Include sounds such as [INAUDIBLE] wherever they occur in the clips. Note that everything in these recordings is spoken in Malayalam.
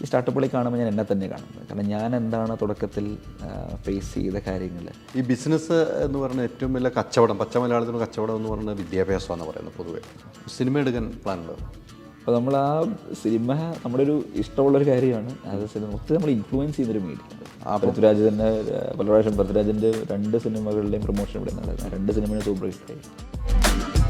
ഈ സ്റ്റാർട്ടപ്പുകളിൽ കാണുമ്പോൾ ഞാൻ എന്നെ തന്നെ കാണുന്നത് കാരണം ഞാൻ എന്താണ് തുടക്കത്തിൽ ഫേസ് ചെയ്ത കാര്യങ്ങൾ. ഈ ബിസിനസ് എന്ന് പറഞ്ഞ ഏറ്റവും വലിയ കച്ചവടം പച്ച മലയാളത്തിന് കച്ചവടം എന്ന് പറഞ്ഞ വിദ്യാഭ്യാസമാണ് പറയുന്നത് പൊതുവേ. സിനിമ എടുക്കാൻ പ്ലാൻ ഉള്ളത്? അപ്പോൾ നമ്മൾ ആ സിനിമ നമ്മുടെ ഒരു ഇഷ്ടമുള്ളൊരു കാര്യമാണ്. അത് സിനിമ ഒത്തിരി നമ്മൾ ഇൻഫ്ലുവൻസ് ചെയ്യുന്നൊരു മീഡിയ പൃഥ്വിരാജ് തന്നെ പല പ്രാവശ്യം പൃഥ്വിരാജിന്റെ രണ്ട് സിനിമകളുടെയും പ്രൊമോഷൻ ഇവിടെ നടക്കുന്നത് രണ്ട് സിനിമയും സൂപ്പർ ഹിറ്റായി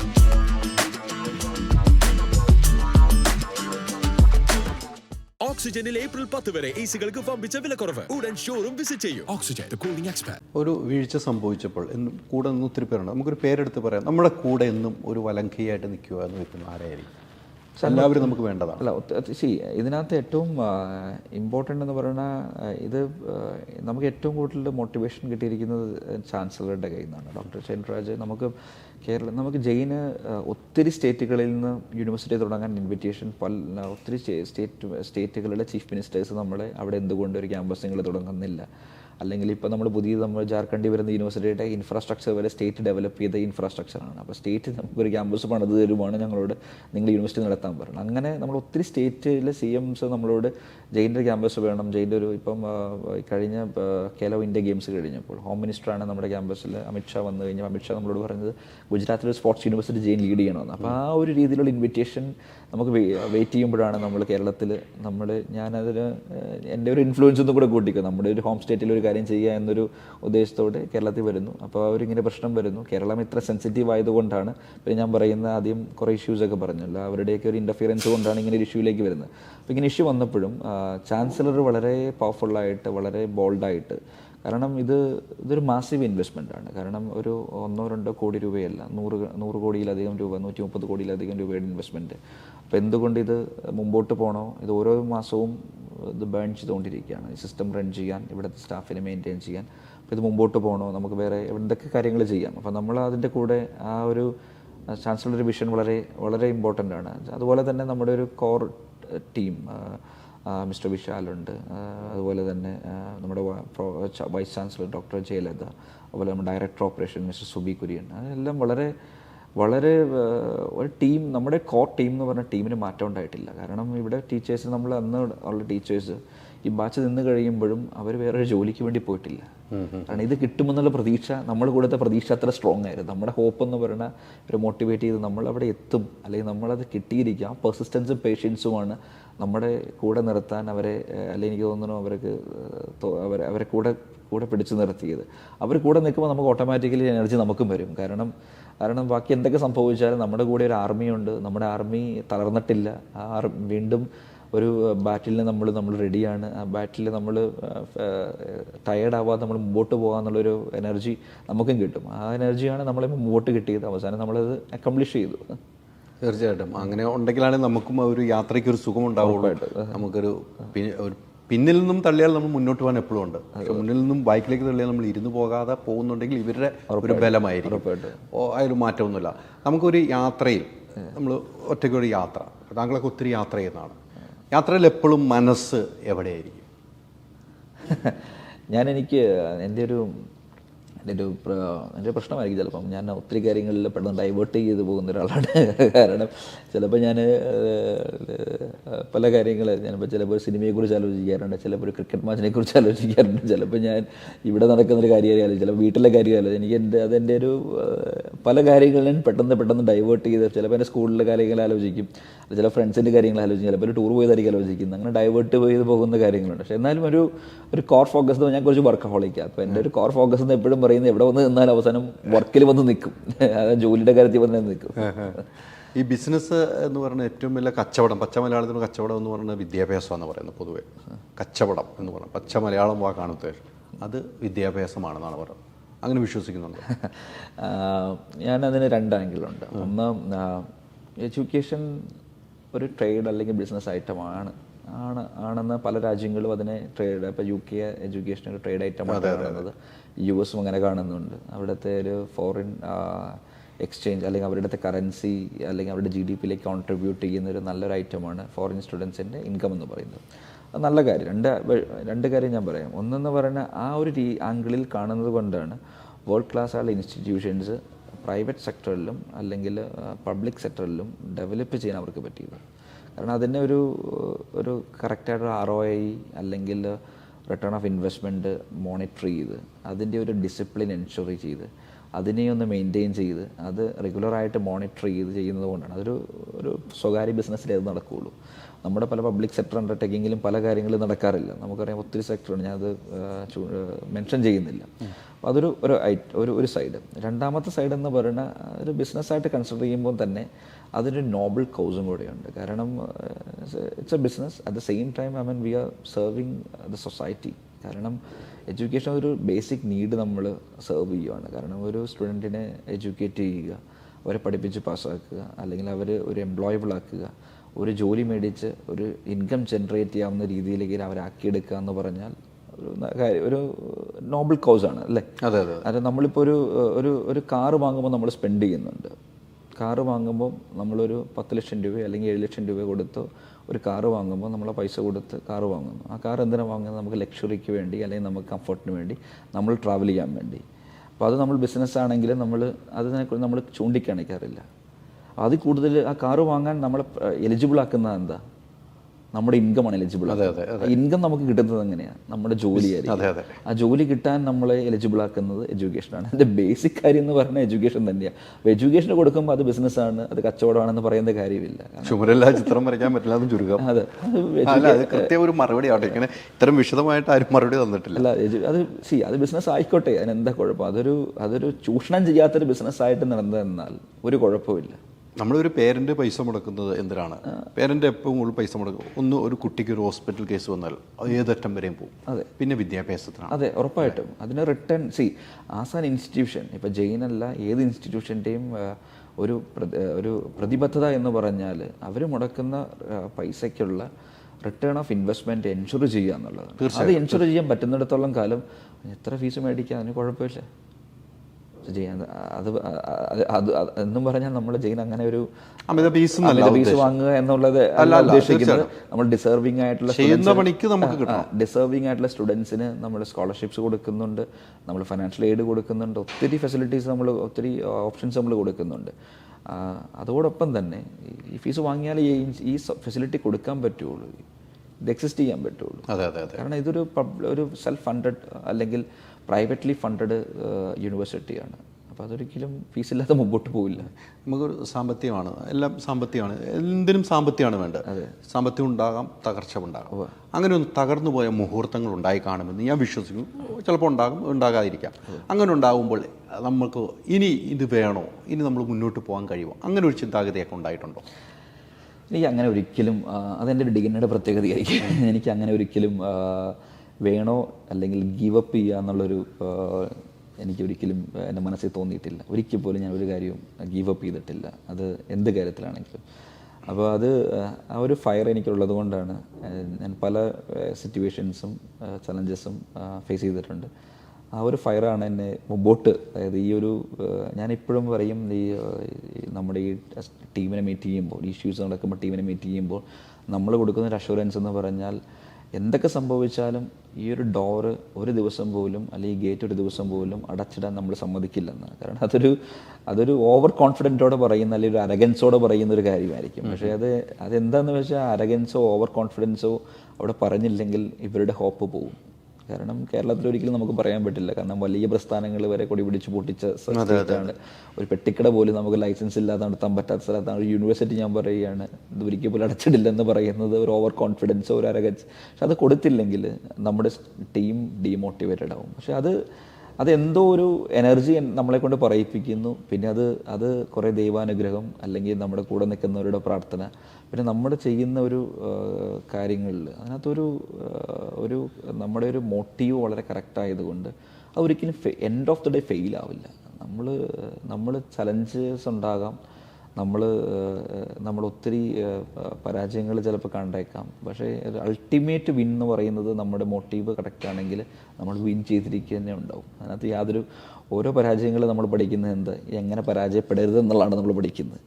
ഓക്സിജനിൽ ഏപ്രിൽ പത്ത് വരെ എ സികൾക്ക് വമ്പിച്ച വിലക്കുറവ്. ഉടൻ ഷോറൂം വിസിറ്റ് ചെയ്യൂ. Oxygen the cooling expert. ഒരു വീഴ്ച സംഭവിച്ചപ്പോൾ എന്നും കൂടെ നിന്ന് ഒത്തിരി പേരുണ്ട്. നമുക്കൊരു പേരെടുത്ത് പറയാം. നമ്മുടെ കൂടെ എന്നും ഒരു വലങ്കയായിട്ട് നിൽക്കുക എന്ന് വെക്കുന്ന ആരായിരിക്കും? എല്ലാവരും നമുക്ക് വേണ്ടതാണ്. അല്ല ശരി. ഇതിനകത്ത് ഏറ്റവും ഇമ്പോർട്ടന്റ് എന്ന് പറയുന്ന ഇത് നമുക്ക് ഏറ്റവും കൂടുതൽ മോട്ടിവേഷൻ കിട്ടിയിരിക്കുന്നത് ചാൻസലറുടെ കയ്യിൽ നിന്നാണ്. ഡോക്ടർ ചൈൻരാജ് നമുക്ക് കേരളം നമുക്ക് ജെയിന് ഒത്തിരി സ്റ്റേറ്റുകളിൽ നിന്ന് യൂണിവേഴ്സിറ്റി തുടങ്ങാൻ ഇൻവിറ്റേഷൻ പല ഒത്തിരി സ്റ്റേറ്റ് സ്റ്റേറ്റുകളുടെ ചീഫ് മിനിസ്റ്റേഴ്സ് നമ്മളെ അവിടെ എന്തുകൊണ്ട് ഒരു ക്യാമ്പസ് നിങ്ങൾ തുടങ്ങുന്നില്ല. അല്ലെങ്കിൽ ഇപ്പോൾ നമ്മൾ പുതിയ നമ്മൾ ജാർഖണ്ഡിൽ വരുന്ന യൂണിവേഴ്സിറ്റിയുടെ ഇൻഫ്രാസ്ട്രക്ചർ വരെ സ്റ്റേറ്റ് ഡെവലപ്പ് ചെയ്ത ഇൻഫ്രാസ്ട്രക്ചറാണ് അപ്പോൾ സ്റ്റേറ്റ് നമുക്കൊരു ക്യാമ്പസ് പണിത് തരുമാണ് ഞങ്ങളോട് നിങ്ങൾ യൂണിവേഴ്സിറ്റി നടത്താൻ പറഞ്ഞു അങ്ങനെ നമ്മൾ ഒത്തിരി സ്റ്റേറ്റിലെ സി എംസ് നമ്മളോട് ജയിന്റെ ക്യാമ്പസ് വേണം. ജയിന്റെ ഒരു ഇപ്പം കഴിഞ്ഞ കേലോ ഇന്ത്യ ഗെയിംസ് കഴിഞ്ഞപ്പോൾ ഹോം മിനിസ്റ്ററാണ് നമ്മുടെ ക്യാമ്പസിൽ അമിത്ഷാ വന്നു കഴിഞ്ഞാൽ അമിത്ഷാ നമ്മളോട് പറഞ്ഞത് ഗുജറാത്തിലെ സ്പോർട്സ് യൂണിവേഴ്സിറ്റി ജയിൻ ലീഡ് ചെയ്യണമെന്ന്. അപ്പോൾ ആ ഒരു രീതിയിലുള്ള ഇൻവിറ്റേഷൻ നമുക്ക് വെയിറ്റ് ചെയ്യുമ്പോഴാണ് നമ്മൾ കേരളത്തിൽ നമ്മൾ ഞാനതിന് എന്റെ ഒരു ഇൻഫ്ലുവൻസ് ഒന്നും കൂടെ കൂട്ടിക്കും. നമ്മുടെ ഒരു ഹോം സ്റ്റേറ്റിൽ ഒരു കാര്യം ചെയ്യുക എന്നൊരു ഉദ്ദേശത്തോടെ കേരളത്തിൽ വരുന്നു. അപ്പോൾ അവരിങ്ങനെ പ്രശ്നം വരുന്നു. കേരളം ഇത്ര സെൻസിറ്റീവ് ആയതുകൊണ്ടാണ്. പിന്നെ ഞാൻ പറയുന്ന ആദ്യം കുറേ ഇഷ്യൂസ് ഒക്കെ പറഞ്ഞല്ലോ അവരുടെയൊക്കെ ഒരു ഇന്റർഫിയറൻസ് കൊണ്ടാണ് ഇങ്ങനെ ഒരു ഇഷ്യൂയിലേക്ക് വരുന്നത്. അപ്പോൾ ഇങ്ങനെ ഇഷ്യൂ വന്നപ്പോഴും ചാൻസലർ വളരെ പവർഫുള്ളായിട്ട് വളരെ ബോൾഡായിട്ട് കാരണം ഇത് ഇതൊരു മാസീവ് ഇൻവെസ്റ്റ്മെന്റ് ആണ്. കാരണം ഒരു ഒന്നോ രണ്ടോ കോടി രൂപയല്ല. നൂറ് നൂറ് കോടിയിലധികം രൂപ നൂറ്റി മുപ്പത് കോടിയിലധികം രൂപയുടെ ഇൻവെസ്റ്റ്മെന്റ് അപ്പോൾ എന്തുകൊണ്ട് ഇത് മുമ്പോട്ട് പോകണോ ഇത് ഓരോ മാസവും ഇത് ബേൺ ചെയ്തുകൊണ്ടിരിക്കുകയാണ്. സിസ്റ്റം റൺ ചെയ്യാൻ ഇവിടുത്തെ സ്റ്റാഫിനെ മെയിന്റെയിൻ ചെയ്യാൻ. അപ്പോൾ ഇത് മുമ്പോട്ട് പോകണോ നമുക്ക് വേറെ എന്തൊക്കെ കാര്യങ്ങൾ ചെയ്യാം? അപ്പോൾ നമ്മൾ അതിന്റെ കൂടെ ആ ഒരു ചാൻസലറി വിഷൻ വളരെ വളരെ ഇമ്പോർട്ടന്റ് ആണ്. അതുപോലെ തന്നെ നമ്മുടെ ഒരു കോർ ടീം മിസ്റ്റർ വിശാലുണ്ട് അതുപോലെ തന്നെ നമ്മുടെ വൈസ് ചാൻസലർ ഡോക്ടർ ജയലത അതുപോലെ നമ്മുടെ director operation mister Subi Kurian. അതെല്ലാം വളരെ വളരെ ഒരു ടീം നമ്മുടെ കോർ ടീം എന്ന് പറഞ്ഞ ടീമിന് മാറ്റം ഉണ്ടായിട്ടില്ല. കാരണം ഇവിടെ ടീച്ചേഴ്സ് നമ്മൾ അന്ന് ഉള്ള ടീച്ചേഴ്സ് ഈ ബാച്ച് നിന്ന് കഴിയുമ്പോഴും അവർ വേറൊരു ജോലിക്ക് വേണ്ടി പോയിട്ടില്ല. കാരണം ഇത് കിട്ടുമെന്നുള്ള പ്രതീക്ഷ നമ്മൾ കൊടുത്ത പ്രതീക്ഷ അത്ര സ്ട്രോങ് ആയിരുന്നു. നമ്മുടെ ഹോപ്പ് എന്ന് പറയുന്ന ഒരു മോട്ടിവേറ്റ് ചെയ്ത് നമ്മൾ അവിടെ എത്തും അല്ലെങ്കിൽ നമ്മളത് കിട്ടിയിരിക്കുക പെർസിസ്റ്റൻസും പേഷ്യൻസുമാണ് നമ്മുടെ കൂടെ നിർത്താൻ അവരെ അല്ലെങ്കിൽ എനിക്ക് തോന്നുന്നു അവർക്ക് അവരെ അവരെ കൂടെ കൂടെ പിടിച്ചു നിർത്തിയത്. അവർ കൂടെ നിൽക്കുമ്പോൾ നമുക്ക് ഓട്ടോമാറ്റിക്കലി എനർജി നമുക്കും വരും. കാരണം കാരണം ബാക്കി എന്തൊക്കെ സംഭവിച്ചാലും നമ്മുടെ കൂടെ ഒരു ആർമിയുണ്ട് നമ്മുടെ ആർമി തളർന്നിട്ടില്ല. ആ വീണ്ടും ഒരു ബാറ്റിൽ നമ്മൾ നമ്മൾ റെഡിയാണ് ആ ബാറ്റിൽ നമ്മൾ ടയേർഡ് ആവാതെ നമ്മൾ മുമ്പോട്ട് പോകാമെന്നുള്ളൊരു എനർജി നമുക്കും കിട്ടും. ആ എനർജിയാണ് നമ്മളെ മുമ്പോട്ട് കിട്ടിയത്. അവസാനം നമ്മളത് അക്കംപ്ലിഷ് ചെയ്തു. തീർച്ചയായിട്ടും. അങ്ങനെ ഉണ്ടെങ്കിലാണ് നമുക്കും ഒരു യാത്രയ്ക്ക് ഒരു സുഖം ഉണ്ടാവുള്ളൂ. നമുക്കൊരു ഒരു പിന്നിൽ നിന്നും തള്ളിയാൽ നമ്മൾ മുന്നോട്ട് പോകാൻ എപ്പോഴും ഉണ്ട്. പക്ഷെ മുന്നിൽ നിന്നും ബൈക്കിലേക്ക് തള്ളിയാൽ നമ്മൾ ഇരുന്ന് പോകാതെ പോകുന്നുണ്ടെങ്കിൽ ഇവരുടെ ഒരു ബലമായിരിക്കും. ഓ അതിൽ മാറ്റമൊന്നുമില്ല. നമുക്കൊരു യാത്രയിൽ നമ്മൾ ഒറ്റയ്ക്കൊരു യാത്ര. താങ്കളൊക്കെ ഒത്തിരി യാത്ര ചെയ്യുന്നതാണ്. യാത്രയിൽ എപ്പോഴും മനസ്സ് എവിടെയായിരിക്കും? [LAUGHS] ഞാൻ എനിക്ക് എന്റെ ഒരു എന്റെ എന്റെ പ്രശ്നമായിരിക്കും ചിലപ്പം. ഞാൻ ഒത്തിരി കാര്യങ്ങളിൽ പെട്ടെന്ന് ഡൈവേർട്ട് ചെയ്ത് പോകുന്ന ഒരാളാണ്. [LAUGHS] കാരണം ചിലപ്പോൾ ഞാൻ പല കാര്യങ്ങൾ ഞാനിപ്പോൾ ചിലപ്പോൾ സിനിമയെക്കുറിച്ച് ആലോചിക്കാറുണ്ട് ചിലപ്പോൾ ഒരു ക്രിക്കറ്റ് മാച്ചിനെ കുറിച്ച് ആലോചിക്കാറുണ്ട് ചിലപ്പോൾ ഞാൻ ഇവിടെ നടക്കുന്നൊരു കാര്യം ആലോചിക്കും ചിലപ്പോൾ വീട്ടിലെ കാര്യം ആലോചിക്കും എനിക്ക് എന്റെ അതെന്റെ ഒരു പല കാര്യങ്ങളും പെട്ടെന്ന് പെട്ടെന്ന് ഡൈവേർട്ട് ചെയ്ത് ചിലപ്പോൾ എന്റെ സ്കൂളിലെ കാര്യങ്ങൾ ആലോചിക്കും ചില ഫ്രണ്ട്സിന്റെ കാര്യങ്ങൾ ആലോചിക്കും ചിലപ്പോൾ ഒരു ടൂർ പോയതായിരിക്കും ആലോചിക്കുന്നത്. അങ്ങനെ ഡൈവേർട്ട് ചെയ്ത് പോകുന്ന കാര്യങ്ങളുണ്ട്. പക്ഷേ എന്നാലും ഒരു ഒരു കോർ ഫോക്കസ് ഞാൻ കുറച്ച് വർക്ക് ഹോളിക്കാം അപ്പോൾ എന്റെ ഒരു കോർ ഫോക്കസ് എന്ന് എപ്പോഴും പറയുന്നത് എവിടെ വന്ന് നിന്നാൽ അവസാനം വർക്കിൽ വന്ന് നിൽക്കും ജോലിയുടെ കാര്യത്തിൽ വന്ന് നിൽക്കും ഈ ബിസിനസ് എന്ന് പറഞ്ഞ ഏറ്റവും വലിയ കച്ചവടം പച്ച മലയാളത്തിന് കച്ചവടം എന്ന് പറയുന്നത് എന്ന് പറയുന്നത് പൊതുവേ. കച്ചവടം എന്ന് പറയുന്നത്. പച്ച മലയാളം വാക്കാണ് ഉദ്ദേശം അത് വിദ്യാഭ്യാസമാണെന്നാണ് പറയുന്നത്. അങ്ങനെ വിശ്വസിക്കുന്നുണ്ട്? ഞാൻ ഞാനതിന് രണ്ട് ആംഗിളുണ്ട് ഒന്ന് എഡ്യൂക്കേഷൻ ഒരു ട്രേഡ് അല്ലെങ്കിൽ ബിസിനസ് ഐറ്റമാണ് ആണ് ആണെന്ന് പല രാജ്യങ്ങളും അതിനെ ട്രേഡ് ഇപ്പോൾ യു കെ എഡ്യൂക്കേഷൻ ഒരു ട്രേഡ് ഐറ്റമാണ് കാണുന്നത്. യു എസും അങ്ങനെ കാണുന്നുണ്ട്. അവിടുത്തെ ഒരു ഫോറിൻ എക്സ്ചേഞ്ച് അല്ലെങ്കിൽ അവരുടെ കറൻസി അല്ലെങ്കിൽ അവരുടെ ജി ഡി പിയിലേക്ക് കോൺട്രിബ്യൂട്ട് ചെയ്യുന്ന ഒരു നല്ലൊരു ഐറ്റമാണ് ഫോറിൻ സ്റ്റുഡൻസിന്റെ ഇൻകം എന്ന് പറയുന്നത്. അത് നല്ല കാര്യം. രണ്ട് രണ്ട് കാര്യം ഞാൻ പറയാം. ഒന്നെന്ന് പറയുന്നത് ആ ഒരു രീ ആംഗിളിൽ കാണുന്നത് കൊണ്ടാണ് വേൾഡ് ക്ലാസ് ആയുള്ള ഇൻസ്റ്റിറ്റ്യൂഷൻസ് പ്രൈവറ്റ് സെക്ടറിലും അല്ലെങ്കിൽ പബ്ലിക് സെക്ടറിലും ഡെവലപ്പ് ചെയ്യാൻ അവർക്ക് പറ്റിയത്. കാരണം അതിന് ഒരു ഒരു കറക്റ്റായിട്ട് ആർ ഒ ഐ അല്ലെങ്കിൽ റിട്ടേൺ ഓഫ് ഇൻവെസ്റ്റ്മെന്റ് മോണിറ്റർ ചെയ്ത് അതിന്റെ ഒരു ഡിസിപ്ലിൻ എൻഷുർ ചെയ്ത് അതിനെ ഒന്ന് മെയിന്റെയിൻ ചെയ്ത് അത് റെഗുലറായിട്ട് മോണിറ്റർ ചെയ്ത് ചെയ്യുന്നത് കൊണ്ടാണ്. അതൊരു ഒരു സ്വകാര്യ ബിസിനസ്സിലേ അത് നടക്കുകയുള്ളൂ. നമ്മുടെ പല പബ്ലിക് സെക്ടർ അണ്ടർടേക്കിങ്ങിലും പല കാര്യങ്ങളും നടക്കാറില്ല. നമുക്കറിയാം ഒത്തിരി സെക്ടറുണ്ട് ഞാനത് മെൻഷൻ ചെയ്യുന്നില്ല. അപ്പോൾ അതൊരു ഒരു ഐ- ഒരു ഒരു സൈഡ് രണ്ടാമത്തെ സൈഡ് എന്ന് പറയുന്ന ഒരു ബിസിനസ്സായിട്ട് കൺസിഡർ ചെയ്യുമ്പോൾ തന്നെ അതിനൊരു നോബിൾ കൗസും കൂടെയുണ്ട്. കാരണം it's a business at the same time I mean we are serving the society കാരണം എഡ്യൂക്കേഷൻ ഒരു ബേസിക് നീഡ് നമ്മൾ സെർവ് ചെയ്യുകയാണ് കാരണം ഒരു സ്റ്റുഡന്റിനെ എഡ്യൂക്കേറ്റ് ചെയ്യുക അവരെ പഠിപ്പിച്ച് പാസ്സാക്കുക അല്ലെങ്കിൽ അവർ ഒരു എംപ്ലോയബിൾ ആക്കുക ഒരു ജോലി മേടിച്ച് ഒരു ഇൻകം ജനറേറ്റ് ചെയ്യാവുന്ന രീതിയിലേക്ക് അവരാക്കിയെടുക്കുക എന്ന് പറഞ്ഞാൽ ഒരു കാര്യം- ഒരു നോബിൾ കൗസാണ് അല്ലേ? അതെ അതെ അത്. നമ്മളിപ്പോൾ ഒരു ഒരു ഒരു കാറ് വാങ്ങുമ്പോൾ നമ്മൾ സ്പെൻഡ് ചെയ്യുന്നുണ്ട്. കാറ് വാങ്ങുമ്പോൾ നമ്മളൊരു പത്ത് ലക്ഷം രൂപ അല്ലെങ്കിൽ ഏഴ് ലക്ഷം രൂപ കൊടുത്ത് ഒരു കാറ് വാങ്ങുമ്പോൾ നമ്മൾ പൈസ കൊടുത്ത് കാറ് വാങ്ങുന്നു. ആ കാർ എന്തിനാണ് വാങ്ങുന്നത്? നമുക്ക് ലക്ഷറിക്ക് വേണ്ടി അല്ലെങ്കിൽ നമുക്ക് കംഫർട്ടിന് വേണ്ടി നമ്മൾ ട്രാവൽ ചെയ്യാൻ വേണ്ടി. അപ്പോൾ അത് നമ്മൾ ബിസിനസ് ആണെങ്കിൽ നമ്മൾ അതിനെക്കുറിച്ച് നമ്മൾ ചൂണ്ടിക്കാണിക്കാറില്ല. അതിൽ കൂടുതൽ ആ കാറ് വാങ്ങാൻ നമ്മളെ എലിജിബിൾ ആക്കുന്നത് എന്താ? നമ്മുടെ ഇൻകം ഇൻകമാണ് എലിജിബിൾ ഇൻകം നമുക്ക് കിട്ടുന്നത് എങ്ങനെയാണ് നമ്മുടെ ജോലിയായിരിക്കും അതെ അതെ. ആ ജോലി കിട്ടാൻ നമ്മളെ എലിജിബിൾ ആക്കുന്നത് എഡ്യൂക്കേഷനാണ് അതിന്റെ ബേസിക് കാര്യം എന്ന് പറഞ്ഞാൽ എഡ്യൂക്കേഷൻ തന്നെയാണ് അപ്പോൾ എഡ്യൂക്കേഷൻ കൊടുക്കുമ്പോൾ അത് ബിസിനസ്സാണ് അത് കച്ചവടമാണെന്ന് പറയുന്ന കാര്യമില്ല. ചുമരെല്ലാം ചിത്രം വരയ്ക്കാൻ പറ്റില്ല എന്ന് ചുരുക്കം. അതെ. അല്ല അത് കൃത്യം ഒരു മറുപടി ആവട്ടെ. ഇങ്ങനെ ഇത്തരം വിശദമായിട്ട് ആരും മറുപടി തന്നിട്ടില്ല. അല്ല അത് സി അത് ബിസിനസ് ആയിക്കോട്ടെ. അതിനെന്താ കുഴപ്പം? അതൊരു അതൊരു ചൂഷണം ചെയ്യാത്തൊരു ബിസിനസ്സായിട്ട് നടന്നതെന്നാൽ ഒരു കുഴപ്പമില്ല നമ്മളൊരു പേരന്റ് പൈസ മുടക്കുന്നത് എന്തിനാണ്? പേരന്റ് എപ്പോഴും കൂടുതൽ പൈസ മുടക്കും? ഒന്ന് ഒരു കുട്ടിക്ക് ഒരു ഹോസ്പിറ്റൽ കേസ് വന്നാൽ അത് ഏതറ്റം വരെയും പോകും അതെ. പിന്നെ വിദ്യാഭ്യാസത്തിനാണ്. അതെ ഉറപ്പായിട്ടും. അതിന് return see as an institution ഇപ്പോൾ ജയിനല്ല ഏത് ഇൻസ്റ്റിറ്റ്യൂഷന്റെയും ഒരു ഒരു പ്രതിബദ്ധത എന്ന് പറഞ്ഞാൽ അവർ മുടക്കുന്ന പൈസയ്ക്കുള്ള റിട്ടേൺ ഓഫ് ഇൻവെസ്റ്റ്മെന്റ് എൻഷുർ ചെയ്യുക എന്നുള്ളത് അത് എൻഷുർ ചെയ്യാൻ പറ്റുന്നിടത്തോളം കാലം എത്ര ഫീസ് മേടിക്കുക അതിന് കുഴപ്പമില്ല. ചെയ്യാൻ അത് അത് എന്നും പറഞ്ഞാൽ നമ്മൾ ചെയ്യുന്ന അങ്ങനെ ഒരു ഫീസ് വാങ്ങുക എന്നുള്ളത് അല്ല ഉദ്ദേശിക്കുന്നത്. നമ്മൾ ഡിസേർവിംഗ് ആയിട്ടുള്ള. ഡിസേർവിംഗ് ആയിട്ടുള്ള സ്റ്റുഡൻസിന് നമ്മൾ സ്കോളർഷിപ്സ് കൊടുക്കുന്നുണ്ട്. നമ്മൾ ഫിനാൻഷ്യൽ എയ്ഡ് കൊടുക്കുന്നുണ്ട്. ഒത്തിരി ഫെസിലിറ്റീസ് നമ്മൾ ഒത്തിരി ഓപ്ഷൻസ് നമ്മൾ കൊടുക്കുന്നുണ്ട്. അതോടൊപ്പം തന്നെ ഈ ഫീസ് വാങ്ങിയാൽ ഈ ഫെസിലിറ്റി കൊടുക്കാൻ പറ്റുള്ളൂ. ഇത് എക്സിസ്റ്റ് ചെയ്യാൻ പറ്റുള്ളൂ. കാരണം ഇതൊരു ഒരു സെൽഫ് ഫണ്ടഡ് അല്ലെങ്കിൽ പ്രൈവറ്റ്ലി ഫണ്ടഡ് യൂണിവേഴ്സിറ്റിയാണ്. അപ്പോൾ അതൊരിക്കലും ഫീസില്ലാതെ മുമ്പോട്ട് പോവില്ല. നമുക്കൊരു സാമ്പത്തികമാണ്. എല്ലാം സാമ്പത്തികമാണ്. എന്തിനും സാമ്പത്തികമാണ് വേണ്ടത്. സാമ്പത്തികം ഉണ്ടാകാം തകർച്ച ഉണ്ടാകാം. അങ്ങനെ ഒന്ന് തകർന്നു പോയ മുഹൂർത്തങ്ങൾ ഉണ്ടായി കാണുമെന്ന് ഞാൻ വിശ്വസിക്കുന്നു. ചിലപ്പോൾ ഉണ്ടാകും ഉണ്ടാകാതിരിക്കാം. അങ്ങനെ ഉണ്ടാകുമ്പോൾ നമുക്ക് ഇനി ഇത് വേണോ? ഇനി നമ്മൾ മുന്നോട്ട് പോകാൻ കഴിയുമോ? അങ്ങനെ ഒരു ചിന്താഗതിയൊക്കെ ഉണ്ടായിട്ടുണ്ടോ? എനിക്ക് അങ്ങനെ ഒരിക്കലും അതെന്റെ ഒരു ഡിഗ്രിയുടെ പ്രത്യേകതയായിരിക്കും. എനിക്ക് അങ്ങനെ ഒരിക്കലും വേണോ അല്ലെങ്കിൽ ഗീവ് അപ്പ് ചെയ്യുക എന്നുള്ളൊരു എനിക്ക് ഒരിക്കലും എന്റെ മനസ്സിൽ തോന്നിയിട്ടില്ല. ഒരിക്കൽ പോലും ഞാൻ ഒരു കാര്യവും ഗീവ് അപ്പ് ചെയ്തിട്ടില്ല. അത് എന്ത് കാര്യത്തിലാണെങ്കിലും. അപ്പോൾ അത് ആ, ഒരു ഫയർ എനിക്കുള്ളത് കൊണ്ടാണ് ഞാൻ പല സിറ്റുവേഷൻസും ചലഞ്ചസും ഫേസ് ചെയ്തിട്ടുണ്ട്. ആ ഒരു ഫയറാണ് എന്നെ മുമ്പോട്ട് അതായത് ഈ ഒരു ഞാനിപ്പോഴും പറയും ഈ നമ്മുടെ ഈ ടീമിനെ മീറ്റ് ചെയ്യുമ്പോൾ ഇഷ്യൂസ് നടക്കുമ്പോൾ ടീമിനെ മീറ്റ് ചെയ്യുമ്പോൾ നമ്മൾ കൊടുക്കുന്ന ഒരു അഷുറൻസ് എന്ന് പറഞ്ഞാൽ എന്തൊക്കെ സംഭവിച്ചാലും ഈ ഒരു ഡോറ് ഒരു ദിവസം പോലും അല്ലെങ്കിൽ ഈ ഗേറ്റ് ഒരു ദിവസം പോലും അടച്ചിടാൻ നമ്മൾ സമ്മതിക്കില്ലെന്ന് കാരണം അതൊരു അതൊരു ഓവർ കോൺഫിഡന്റോടെ പറയുന്ന അല്ലെങ്കിൽ ഒരു അരഗൻസോടെ പറയുന്ന ഒരു കാര്യമായിരിക്കും. പക്ഷേ അത് അതെന്താണെന്ന് വെച്ചാൽ അരഗൻസോ ഓവർ കോൺഫിഡൻസോ അവിടെ പറഞ്ഞില്ലെങ്കിൽ ഇവരുടെ ഹോപ്പ് പോകും. കാരണം കേരളത്തിൽ ഒരിക്കലും നമുക്ക് പറയാൻ പറ്റില്ല. കാരണം വലിയ പ്രസ്ഥാനങ്ങൾ വരെ കൊടി പിടിച്ച് പൊട്ടിച്ച സ്ഥലത്താണ് ഒരു പെട്ടിക്കട പോലും നമുക്ക് ലൈസൻസ് ഇല്ലാതെ നടത്താൻ പറ്റാത്ത സ്ഥലത്താണ്. ഒരു യൂണിവേഴ്സിറ്റി ഞാൻ പറയുകയാണ് ഇത് ഒരിക്കൽ പോലും അടച്ചിടില്ലെന്ന് പറയുന്നത് ഒരു ഓവർ കോൺഫിഡൻസ് ഒരു അരകച്ച്. പക്ഷെ അത് കൊടുത്തില്ലെങ്കിൽ നമ്മുടെ ടീം ഡീമോട്ടിവേറ്റഡ് ആവും. പക്ഷെ അത് അതെന്തോ ഒരു എനർജി നമ്മളെ കൊണ്ട് പറയിപ്പിക്കുന്നു. പിന്നെ അത് അത് കുറേ ദൈവാനുഗ്രഹം അല്ലെങ്കിൽ നമ്മുടെ കൂടെ നിൽക്കുന്നവരുടെ പ്രാർത്ഥന. പിന്നെ നമ്മൾ ചെയ്യുന്ന ഒരു കാര്യങ്ങളിൽ അതിനകത്തൊരു ഒരു നമ്മുടെ ഒരു മോട്ടീവ് വളരെ കറക്റ്റായതുകൊണ്ട് അതൊരിക്കലും അത് end of the day fail ആവില്ല. നമ്മൾ നമ്മൾ ചലഞ്ചസ് ഉണ്ടാകാം. നമ്മൾ നമ്മൾ ഒത്തിരി പരാജയങ്ങൾ ചിലപ്പോൾ കണ്ടേക്കാം. പക്ഷേ അൾട്ടിമേറ്റ് വിൻ എന്ന് പറയുന്നത് നമ്മുടെ മോട്ടീവ് കറക്റ്റ് ആണെങ്കിൽ നമ്മൾ വിൻ ചെയ്തിരിക്കുക തന്നെ ഉണ്ടാവും. അതിനകത്ത് യാതൊരു ഓരോ പരാജയങ്ങൾ നമ്മൾ പഠിക്കുന്നത് എന്ത്? എങ്ങനെ പരാജയപ്പെടരുത് എന്നുള്ളതാണ് നമ്മൾ പഠിക്കുന്നത്.